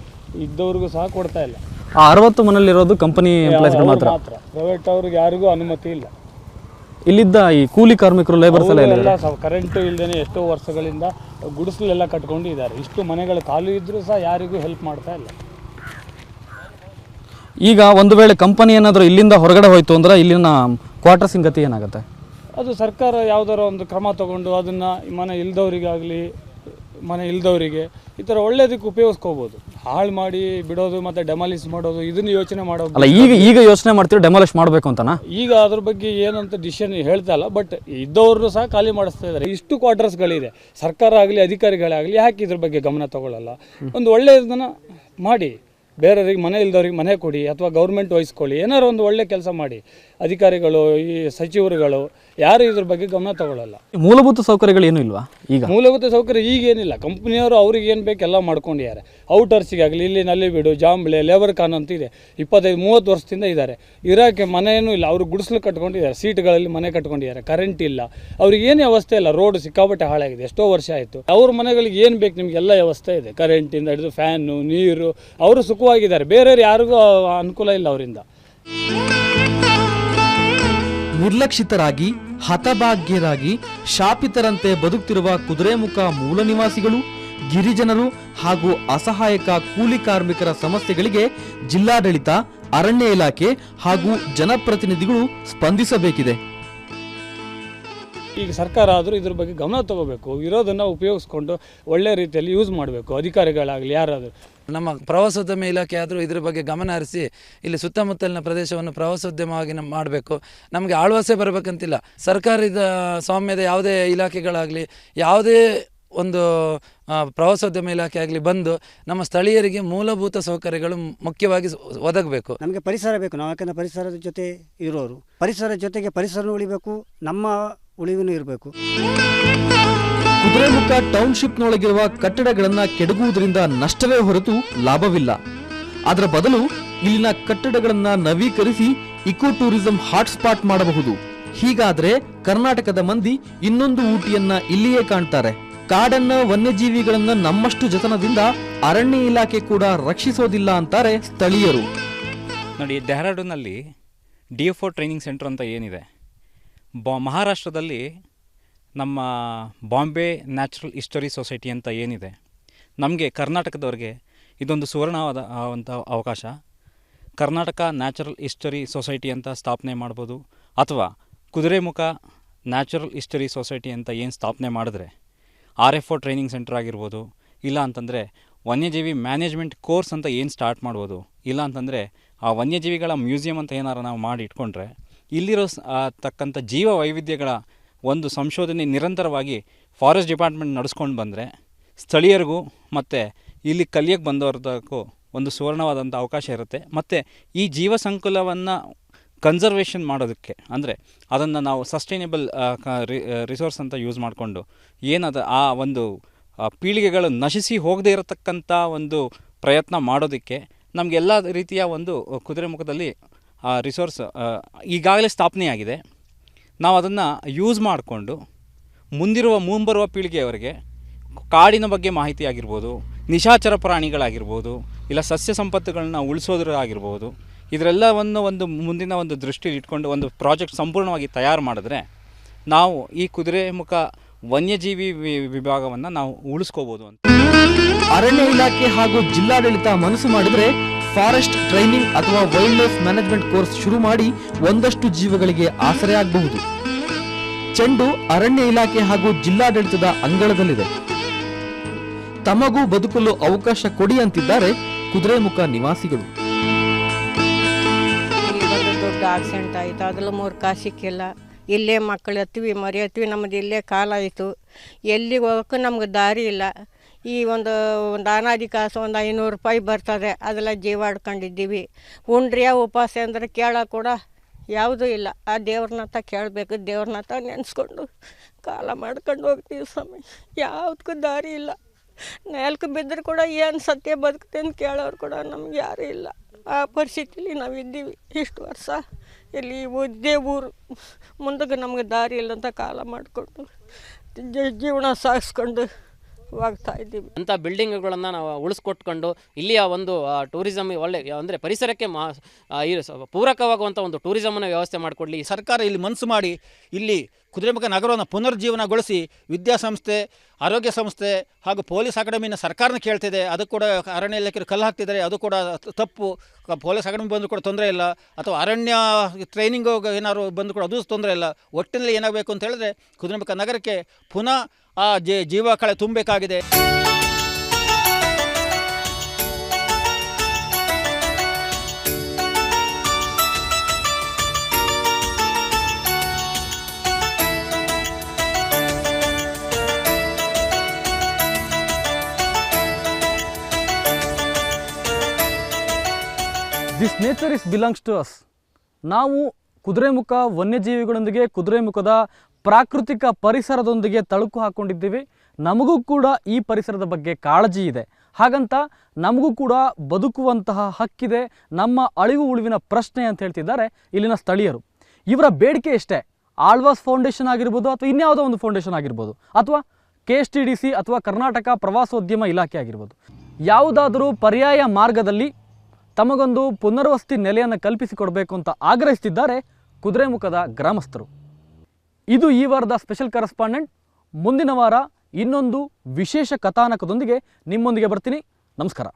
ಇದ್ದವ್ರಿಗೂ ಸಹ ಕೊಡ್ತಾ ಇಲ್ಲ. ಆ ಅರವತ್ತು ಮನೆಯಲ್ಲಿರೋದು ಕಂಪನಿ ಎಂಪ್ಲಾಯ್ಸ್ಗಳು ಮಾತ್ರ? ಮಾತ್ರ. ಪ್ರೈವೇಟ್ ಅವ್ರಿಗೆ ಯಾರಿಗೂ ಅನುಮತಿ ಇಲ್ಲ. ಇಲ್ಲಿದ್ದ ಈ ಕೂಲಿ ಕಾರ್ಮಿಕರು ಲೇಬರ್ಸ್ ಎಲ್ಲ ಇಲ್ಲ ಎಲ್ಲ? ಕರೆಂಟು ಇಲ್ಲದೇನೆ ಎಷ್ಟೋ ವರ್ಷಗಳಿಂದ ಗುಡಿಸಲೆಲ್ಲ ಕಟ್ಕೊಂಡು ಇದ್ದಾರೆ ಇಷ್ಟು ಮನೆಗಳು ಖಾಲಿ ಇದ್ರೂ ಸಹ ಯಾರಿಗೂ ಹೆಲ್ಪ್ ಮಾಡ್ತಾ ಇಲ್ಲ. ಈಗ ಒಂದು ವೇಳೆ ಕಂಪನಿ ಏನಾದರೂ ಇಲ್ಲಿಂದ ಹೊರಗಡೆ ಹೋಯ್ತು ಅಂದ್ರೆ ಇಲ್ಲಿನ ಕ್ವಾರ್ಟರ್ಸಿಂಗ್ ಗತಿ ಏನಾಗುತ್ತೆ? ಅದು ಸರ್ಕಾರ ಯಾವ್ದಾರ ಒಂದು ಕ್ರಮ ತಗೊಂಡು ಅದನ್ನು ಮನೆ ಇಲ್ದವರಿಗಾಗಲಿ ಮನೆ ಇಲ್ದವರಿಗೆ ಈ ಥರ ಒಳ್ಳೇದಕ್ಕೆ ಉಪಯೋಗಿಸ್ಕೋಬೋದು. ಹಾಳು ಮಾಡಿ ಬಿಡೋದು ಮತ್ತು ಡೆಮಾಲಿಸ್ ಮಾಡೋದು ಇದನ್ನ ಯೋಚನೆ ಮಾಡೋದು ಅಲ್ಲ ಈಗ ಈಗ ಯೋಚನೆ ಮಾಡ್ತೀವಿ ಡೆಮಾಲಿಷ್ ಮಾಡಬೇಕು ಅಂತನಾ? ಈಗ ಅದ್ರ ಬಗ್ಗೆ ಏನಂತ ಡಿಸಿಷನ್ ಹೇಳ್ತಾ ಇಲ್ಲ ಬಟ್ ಇದ್ದವರು ಸಹ ಖಾಲಿ ಮಾಡಿಸ್ತಾ ಇದ್ದಾರೆ. ಇಷ್ಟು ಕ್ವಾರ್ಟರ್ಸ್ಗಳಿದೆ ಸರ್ಕಾರ ಆಗಲಿ ಅಧಿಕಾರಿಗಳಾಗಲಿ ಯಾಕೆ ಇದ್ರ ಬಗ್ಗೆ ಗಮನ ತಗೊಳ್ಳಲ್ಲ ಒಂದು ಒಳ್ಳೆಯದನ್ನು ಮಾಡಿ. ಬೇರೆಯವ್ರಿಗೆ ಮನೆ ಇಲ್ದವ್ರಿಗೆ ಮನೆ ಕೊಡಿ ಅಥವಾ ಗೌರ್ಮೆಂಟ್ ವಹಿಸ್ಕೊಳ್ಳಿ. ಏನಾರು ಒಂದು ಒಳ್ಳೆ ಕೆಲಸ ಮಾಡಿ. ಅಧಿಕಾರಿಗಳು ಈ ಸಚಿವರುಗಳು ಯಾರು ಇದ್ರ ಬಗ್ಗೆ ಗಮನ ತಗೊಳ್ಳಲ್ಲ ಮೂಲಭೂತ ಸೌಕರ್ಯಗಳು ಏನೂ ಇಲ್ವಾ ಈಗ? ಮೂಲಭೂತ ಸೌಕರ್ಯ ಈಗೇನಿಲ್ಲ ಕಂಪ್ನಿಯವರು ಅವ್ರಿಗೆ ಏನು ಬೇಕು ಎಲ್ಲ ಮಾಡ್ಕೊಂಡಿದ್ದಾರೆ. ಔಟರ್ಸಿಗಾಗಲಿ ಇಲ್ಲಿ ನಲ್ಲಿಬೀಡು ಜಾಂಬಳೆ ಲೇಬರ್ ಖಾನ್ ಅಂತ ಇದೆ. ಇಪ್ಪತ್ತೈದು ಮೂವತ್ತು ವರ್ಷದಿಂದ ಇದ್ದಾರೆ. ಇರೋಕ್ಕೆ ಮನೆಯೂ ಇಲ್ಲ. ಅವರು ಗುಡಿಸಲು ಕಟ್ಕೊಂಡಿದ್ದಾರೆ. ಸೀಟ್ಗಳಲ್ಲಿ ಮನೆ ಕಟ್ಕೊಂಡಿದ್ದಾರೆ. ಕರೆಂಟ್ ಇಲ್ಲ. ಅವ್ರಿಗೆ ಏನು ವ್ಯವಸ್ಥೆ ಇಲ್ಲ. ರೋಡ್ ಸಿಕ್ಕಾಪಟ್ಟೆ ಹಾಳಾಗಿದೆ. ಎಷ್ಟೋ ವರ್ಷ ಆಯಿತು. ಅವ್ರ ಮನೆಗಳಿಗೆ ಏನು ಬೇಕು ನಿಮಗೆಲ್ಲ ವ್ಯವಸ್ಥೆ ಇದೆ. ಕರೆಂಟಿಂದ ಹಿಡಿದು ಫ್ಯಾನು ನೀರು. ಅವರು ಸುಖವಾಗಿದ್ದಾರೆ. ಬೇರೆಯವ್ರು ಯಾರಿಗೂ ಅನುಕೂಲ ಇಲ್ಲ ಅವರಿಂದ. ನಿರ್ಲಕ್ಷಿತರಾಗಿ, ಹತಭಾಗ್ಯರಾಗಿ, ಶಾಪಿತರಂತೆ ಬದುಕ್ತಿರುವ ಕುದುರೆಮುಖ ಮೂಲ ನಿವಾಸಿಗಳು, ಗಿರಿಜನರು ಹಾಗೂ ಅಸಹಾಯಕ ಕೂಲಿ ಕಾರ್ಮಿಕರ ಸಮಸ್ಯೆಗಳಿಗೆ ಜಿಲ್ಲಾಡಳಿತ, ಅರಣ್ಯ ಇಲಾಖೆ ಹಾಗೂ ಜನಪ್ರತಿನಿಧಿಗಳು ಸ್ಪಂದಿಸಬೇಕಿದೆ. ಈಗ ಸರ್ಕಾರ ಆದರೂ ಇದ್ರ ಬಗ್ಗೆ ಗಮನ ತಗೋಬೇಕು. ಇರೋದನ್ನು ಉಪಯೋಗಿಸ್ಕೊಂಡು ಒಳ್ಳೆ ರೀತಿಯಲ್ಲಿ ಯೂಸ್ ಮಾಡಬೇಕು. ಅಧಿಕಾರಿಗಳಾಗಲಿ, ಯಾರಾದರೂ. ನಮ್ಮ ಪ್ರವಾಸೋದ್ಯಮ ಇಲಾಖೆ ಆದರೂ ಇದ್ರ ಬಗ್ಗೆ ಗಮನ ಹರಿಸಿ ಇಲ್ಲಿ ಸುತ್ತಮುತ್ತಲಿನ ಪ್ರದೇಶವನ್ನು ಪ್ರವಾಸೋದ್ಯಮವಾಗಿ ನಮ್ಮ ಮಾಡಬೇಕು. ನಮಗೆ ಆಳ್ವಾಸೆ ಬರಬೇಕಂತಿಲ್ಲ. ಸರ್ಕಾರದ ಸ್ವಾಮ್ಯದ ಯಾವುದೇ ಇಲಾಖೆಗಳಾಗಲಿ, ಯಾವುದೇ ಒಂದು ಪ್ರವಾಸೋದ್ಯಮ ಇಲಾಖೆ ಆಗಲಿ ಬಂದು ನಮ್ಮ ಸ್ಥಳೀಯರಿಗೆ ಮೂಲಭೂತ ಸೌಕರ್ಯಗಳು ಮುಖ್ಯವಾಗಿ ಒದಗಬೇಕು. ನಮಗೆ ಪರಿಸರ ಬೇಕು. ನಾವು ಯಾಕಂದರೆ ಪರಿಸರದ ಜೊತೆ ಇರೋರು. ಪರಿಸರ ಜೊತೆಗೆ ಪರಿಸರ ಉಳಿಬೇಕು, ನಮ್ಮ ಉಳಿವಿನೂ ಇರಬೇಕು. ಕುದುರೆಮುಖ ಟೌನ್ಶಿಪ್ನೊಳಗಿರುವ ಕಟ್ಟಡಗಳನ್ನ ಕೆಡಗುವುದರಿಂದ ನಷ್ಟವೇ ಹೊರತು ಲಾಭವಿಲ್ಲ. ಅದರ ಬದಲು ಇಲ್ಲಿನ ಕಟ್ಟಡಗಳನ್ನ ನವೀಕರಿಸಿ ಇಕೋ ಟೂರಿಸಂ ಹಾಟ್ಸ್ಪಾಟ್ ಮಾಡಬಹುದು. ಹೀಗಾದ್ರೆ ಕರ್ನಾಟಕದ ಮಂದಿ ಇನ್ನೊಂದು ಊಟಿಯನ್ನ ಇಲ್ಲಿಯೇ ಕಾಣ್ತಾರೆ. ಕಾಡನ್ನ ವನ್ಯಜೀವಿಗಳನ್ನ ನಮ್ಮಷ್ಟು ಜತನದಿಂದ ಅರಣ್ಯ ಇಲಾಖೆ ಕೂಡ ರಕ್ಷಿಸೋದಿಲ್ಲ ಅಂತಾರೆ ಸ್ಥಳೀಯರು. ನೋಡಿ ಡೆಹ್ರಾಡೂನಲ್ಲಿ ಡಿ ಎಫ್ ಟ್ರೈನಿಂಗ್ ಸೆಂಟರ್ ಅಂತ ಏನಿದೆ? ಬಾ ಮಹಾರಾಷ್ಟ್ರದಲ್ಲಿ ನಮ್ಮ ಬಾಂಬೆ ನ್ಯಾಚುರಲ್ ಹಿಸ್ಟರಿ ಸೊಸೈಟಿ ಅಂತ ಏನಿದೆ, ನಮಗೆ ಕರ್ನಾಟಕದವ್ರಿಗೆ ಇದೊಂದು ಸುವರ್ಣವಾದ ಅವಕಾಶ. ಕರ್ನಾಟಕ ನ್ಯಾಚುರಲ್ ಹಿಸ್ಟರಿ ಸೊಸೈಟಿ ಅಂತ ಸ್ಥಾಪನೆ ಮಾಡ್ಬೋದು, ಅಥವಾ ಕುದುರೆಮುಖ ನ್ಯಾಚುರಲ್ ಹಿಸ್ಟರಿ ಸೊಸೈಟಿ ಅಂತ ಏನು ಸ್ಥಾಪನೆ ಮಾಡಿದ್ರೆ R F O training centre ಆಗಿರ್ಬೋದು, ಇಲ್ಲ ಅಂತಂದರೆ ವನ್ಯಜೀವಿ ಮ್ಯಾನೇಜ್ಮೆಂಟ್ ಕೋರ್ಸ್ ಅಂತ ಏನು ಸ್ಟಾರ್ಟ್ ಮಾಡ್ಬೋದು, ಇಲ್ಲ ಅಂತಂದರೆ ಆ ವನ್ಯಜೀವಿಗಳ ಮ್ಯೂಸಿಯಂ ಅಂತ ಏನಾರು ನಾವು ಮಾಡಿ ಇಟ್ಕೊಂಡ್ರೆ, ಇಲ್ಲಿರೋ ತಕ್ಕಂಥ ಜೀವ ವೈವಿಧ್ಯಗಳ ಒಂದು ಸಂಶೋಧನೆ ನಿರಂತರವಾಗಿ ಫಾರೆಸ್ಟ್ ಡಿಪಾರ್ಟ್ಮೆಂಟ್ ನಡೆಸ್ಕೊಂಡು ಬಂದರೆ ಸ್ಥಳೀಯರಿಗೂ ಮತ್ತು ಇಲ್ಲಿ ಕಲಿಯಕ್ಕೆ ಬಂದವ್ರದಕ್ಕೂ ಒಂದು ಸುವರ್ಣವಾದಂಥ ಅವಕಾಶ ಇರುತ್ತೆ. ಮತ್ತು ಈ ಜೀವ ಸಂಕುಲವನ್ನು ಕನ್ಸರ್ವೇಷನ್ ಮಾಡೋದಕ್ಕೆ, ಅಂದರೆ ಅದನ್ನು ನಾವು ಸಸ್ಟೈನೇಬಲ್ ರಿಸೋರ್ಸ್ ಅಂತ ಯೂಸ್ ಮಾಡಿಕೊಂಡು ಏನದು ಆ ಒಂದು ಪೀಳಿಗೆಗಳು ನಶಿಸಿ ಹೋಗದೇ ಇರತಕ್ಕಂಥ ಒಂದು ಪ್ರಯತ್ನ ಮಾಡೋದಕ್ಕೆ ನಮಗೆಲ್ಲ ರೀತಿಯ ಒಂದು ಕುದುರೆಮುಖದಲ್ಲಿ ಆ ರಿಸೋರ್ಸ್ ಈಗಾಗಲೇ ಸ್ಥಾಪನೆಯಾಗಿದೆ. ನಾವು ಅದನ್ನು ಯೂಸ್ ಮಾಡಿಕೊಂಡು ಮುಂದಿರುವ ಮುಂಬರುವ ಪೀಳಿಗೆಯವರಿಗೆ ಕಾಡಿನ ಬಗ್ಗೆ ಮಾಹಿತಿ ಆಗಿರ್ಬೋದು, ನಿಶಾಚರ ಪ್ರಾಣಿಗಳಾಗಿರ್ಬೋದು, ಇಲ್ಲ ಸಸ್ಯ ಸಂಪತ್ತುಗಳನ್ನ ಉಳಿಸೋದ್ರಾಗಿರ್ಬೋದು ಇದರೆಲ್ಲವನ್ನು ಒಂದು ಮುಂದಿನ ಒಂದು ದೃಷ್ಟಿ ಇಟ್ಕೊಂಡು ಒಂದು ಪ್ರಾಜೆಕ್ಟ್ ಸಂಪೂರ್ಣವಾಗಿ ತಯಾರು ಮಾಡಿದ್ರೆ ನಾವು ಈ ಕುದುರೆಮುಖ ವನ್ಯಜೀವಿ ವಿಭಾಗವನ್ನು ನಾವು ಉಳಿಸ್ಕೋಬೋದು ಅಂತ. ಅರಣ್ಯ ಇಲಾಖೆ ಹಾಗೂ ಜಿಲ್ಲಾಡಳಿತ ಮನಸ್ಸು ಮಾಡಿದ್ರೆ ಫಾರೆಸ್ಟ್ ಟ್ರೈನಿಂಗ್ ಅಥವಾ ವೈಲ್ಡ್ ಲೈಫ್ ಮ್ಯಾನೇಜ್ಮೆಂಟ್ ಕೋರ್ಸ್ ಶುರು ಮಾಡಿ ಒಂದಷ್ಟು ಜೀವಗಳಿಗೆ ಆಸರೆ ಆಗಬಹುದು. ಚೆಂಡು ಅರಣ್ಯ ಇಲಾಖೆ ಹಾಗೂ ಜಿಲ್ಲಾಡಳಿತದ ಅಂಗಳದಲ್ಲಿದೆ. ತಮಗೂ ಬದುಕಲು ಅವಕಾಶ ಕೊಡಿ ಅಂತಿದ್ದಾರೆ ಕುದುರೆಮುಖ ನಿವಾಸಿಗಳು. ದೊಡ್ಡ ಆಕ್ಸಿಡೆಂಟ್ ಆಯಿತು. ಅದ್ರಲ್ಲಿ ಮೂರು ಕಾಸು ಸಿಕ್ಕಿಲ್ಲ. ಇಲ್ಲೇ ಮಕ್ಕಳು ಎತ್ತೀವಿ ಮರಿ ಎತ್ತೀವಿ ನಮ್ಮದು ಇಲ್ಲೇ ಕಾಲಾಯಿತು ಎಲ್ಲಿಗೆ ಹೋಗೋಕ್ಕೂ ನಮ್ಗೆ ದಾರಿ ಇಲ್ಲ. ಈ ಒಂದು ಒಂದು ಅನಾದಿ ಕಾಸು ಒಂದು ಐನೂರು ರೂಪಾಯಿ ಬರ್ತದೆ, ಅದೆಲ್ಲ ಜೀವಾಡ್ಕೊಂಡಿದ್ದೀವಿ. ಉಂಡ್ರಿಯ ಉಪವಾಸ ಅಂದರೆ ಕೇಳೋ ಕೂಡ ಯಾವುದೂ ಇಲ್ಲ. ಆ ದೇವ್ರನ್ನತ್ತ ಕೇಳಬೇಕು ದೇವ್ರನ್ನತ್ತ ನೆನೆಸ್ಕೊಂಡು ಕಾಲ ಮಾಡ್ಕೊಂಡು ಹೋಗ್ತೀವಿ ಸ್ವಾಮಿ. ಯಾವುದಕ್ಕೂ ದಾರಿ ಇಲ್ಲ. ನೆಲ್ಕು ಬಿದ್ದರೂ ಕೂಡ ಏನು ಸತ್ಯ ಬದುಕ್ತೆ ಅಂತ ಕೇಳೋರು ಕೂಡ ನಮ್ಗೆ ಯಾರೂ ಇಲ್ಲ. ಆ ಪರಿಸ್ಥಿತಿಲಿ ನಾವು ಇದ್ದೀವಿ. ಇಷ್ಟು ವರ್ಷ ಇಲ್ಲಿ ಒದ್ದೇ ಊರು. ಮುಂದಕ್ಕೆ ನಮಗೆ ದಾರಿ ಇಲ್ಲ ಅಂತ ಕಾಲ ಮಾಡಿಕೊಂಡು ಜೀವನ ಸಾಗಿಸ್ಕೊಂಡು ಹೋಗ್ತಾ ಇದ್ದೀವಿ. ಅಂಥ ಬಿಲ್ಡಿಂಗ್ಗಳನ್ನು ನಾವು ಉಳಿಸ್ಕೊಟ್ಕೊಂಡು ಇಲ್ಲಿಯ ಒಂದು ಟೂರಿಸಮ್ ಒಳ್ಳೆ ಅಂದರೆ ಪರಿಸರಕ್ಕೆ ಮಾ ಆ, ಈ ಸ- ಪೂರಕವಾಗುವಂಥ ಒಂದು ಟೂರಿಸಮನ್ನು ವ್ಯವಸ್ಥೆ ಮಾಡಿಕೊಡ್ಲಿ. ಸರ್ಕಾರ ಇಲ್ಲಿ ಮನಸ್ಸು ಮಾಡಿ ಇಲ್ಲಿ ಕುದುರೆಮುಖ ನಗರವನ್ನು ಪುನರ್ಜೀವನಗೊಳಿಸಿ ವಿದ್ಯಾಸಂಸ್ಥೆ ಆರೋಗ್ಯ ಸಂಸ್ಥೆ ಹಾಗೂ ಪೊಲೀಸ್ ಅಕಾಡೆಮಿನ ಸರ್ಕಾರನ ಕೇಳ್ತಿದೆ. ಅದು ಕೂಡ ಅರಣ್ಯ ಇಲಾಖೆ ಕಲ್ಲು ಹಾಕ್ತಿದ್ದಾರೆ. ಅದು ಕೂಡ ತಪ್ಪು. ಪೊಲೀಸ್ ಅಕಾಡೆಮಿ ಬಂದು ಕೂಡ ತೊಂದರೆ ಇಲ್ಲ. ಅಥವಾ ಅರಣ್ಯ ಟ್ರೈನಿಂಗ್ ಏನಾದ್ರು ಬಂದು ಕೂಡ ಅದು ತೊಂದರೆ ಇಲ್ಲ. ಒಟ್ಟಿನಲ್ಲಿ ಏನಾಗಬೇಕು ಅಂತ ಹೇಳಿದ್ರೆ ಕುದುರೆಮುಖ ನಗರಕ್ಕೆ ಪುನಃ ಆ ಜೀವ ಕಳೆ ತುಂಬಬೇಕಾಗಿದೆ. This nature is belongs to us ನಾವು ಕುದುರೆಮುಖ ವನ್ಯಜೀವಿಗಳೊಂದಿಗೆ ಕುದುರೆಮುಖದ ಪ್ರಾಕೃತಿಕ ಪರಿಸರದೊಂದಿಗೆ ತಳುಕು ಹಾಕೊಂಡಿದ್ದೀವಿ. ನಮಗೂ ಕೂಡ ಈ ಪರಿಸರದ ಬಗ್ಗೆ ಕಾಳಜಿ ಇದೆ. ಹಾಗಂತ ನಮಗೂ ಕೂಡ ಬದುಕುವಂತಹ ಹಕ್ಕಿದೆ. ನಮ್ಮ ಅಳಿವು ಉಳಿವಿನ ಪ್ರಶ್ನೆ ಅಂತ ಹೇಳ್ತಿದ್ದಾರೆ ಇಲ್ಲಿನ ಸ್ಥಳೀಯರು. ಇವರ ಬೇಡಿಕೆ ಎಷ್ಟೇ? ಆಳ್ವಾಸ್ ಫೌಂಡೇಶನ್ ಆಗಿರ್ಬೋದು ಅಥವಾ ಇನ್ಯಾವುದೋ ಒಂದು ಫೌಂಡೇಶನ್ ಆಗಿರ್ಬೋದು ಅಥವಾ K S T D C ಅಥವಾ ಕರ್ನಾಟಕ ಪ್ರವಾಸೋದ್ಯಮ ಇಲಾಖೆ ಆಗಿರ್ಬೋದು. ಯಾವುದಾದರೂ ಪರ್ಯಾಯ ಮಾರ್ಗದಲ್ಲಿ ತಮಗೊಂದು ಪುನರ್ವಸತಿ ನೆಲೆಯನ್ನು ಕಲ್ಪಿಸಿಕೊಡಬೇಕು ಅಂತ ಆಗ್ರಹಿಸ್ತಿದ್ದಾರೆ ಕುದುರೆಮುಖದ ಗ್ರಾಮಸ್ಥರು. ಇದು ಈ ವಾರದ ಸ್ಪೆಷಲ್ ಕರೆಸ್ಪಾಂಡೆಂಟ್ ಮುಂದಿನ ವಾರ ಇನ್ನೊಂದು ವಿಶೇಷ ಕಥಾನಕದೊಂದಿಗೆ ನಿಮ್ಮೊಂದಿಗೆ ಬರ್ತೀನಿ. ನಮಸ್ಕಾರ.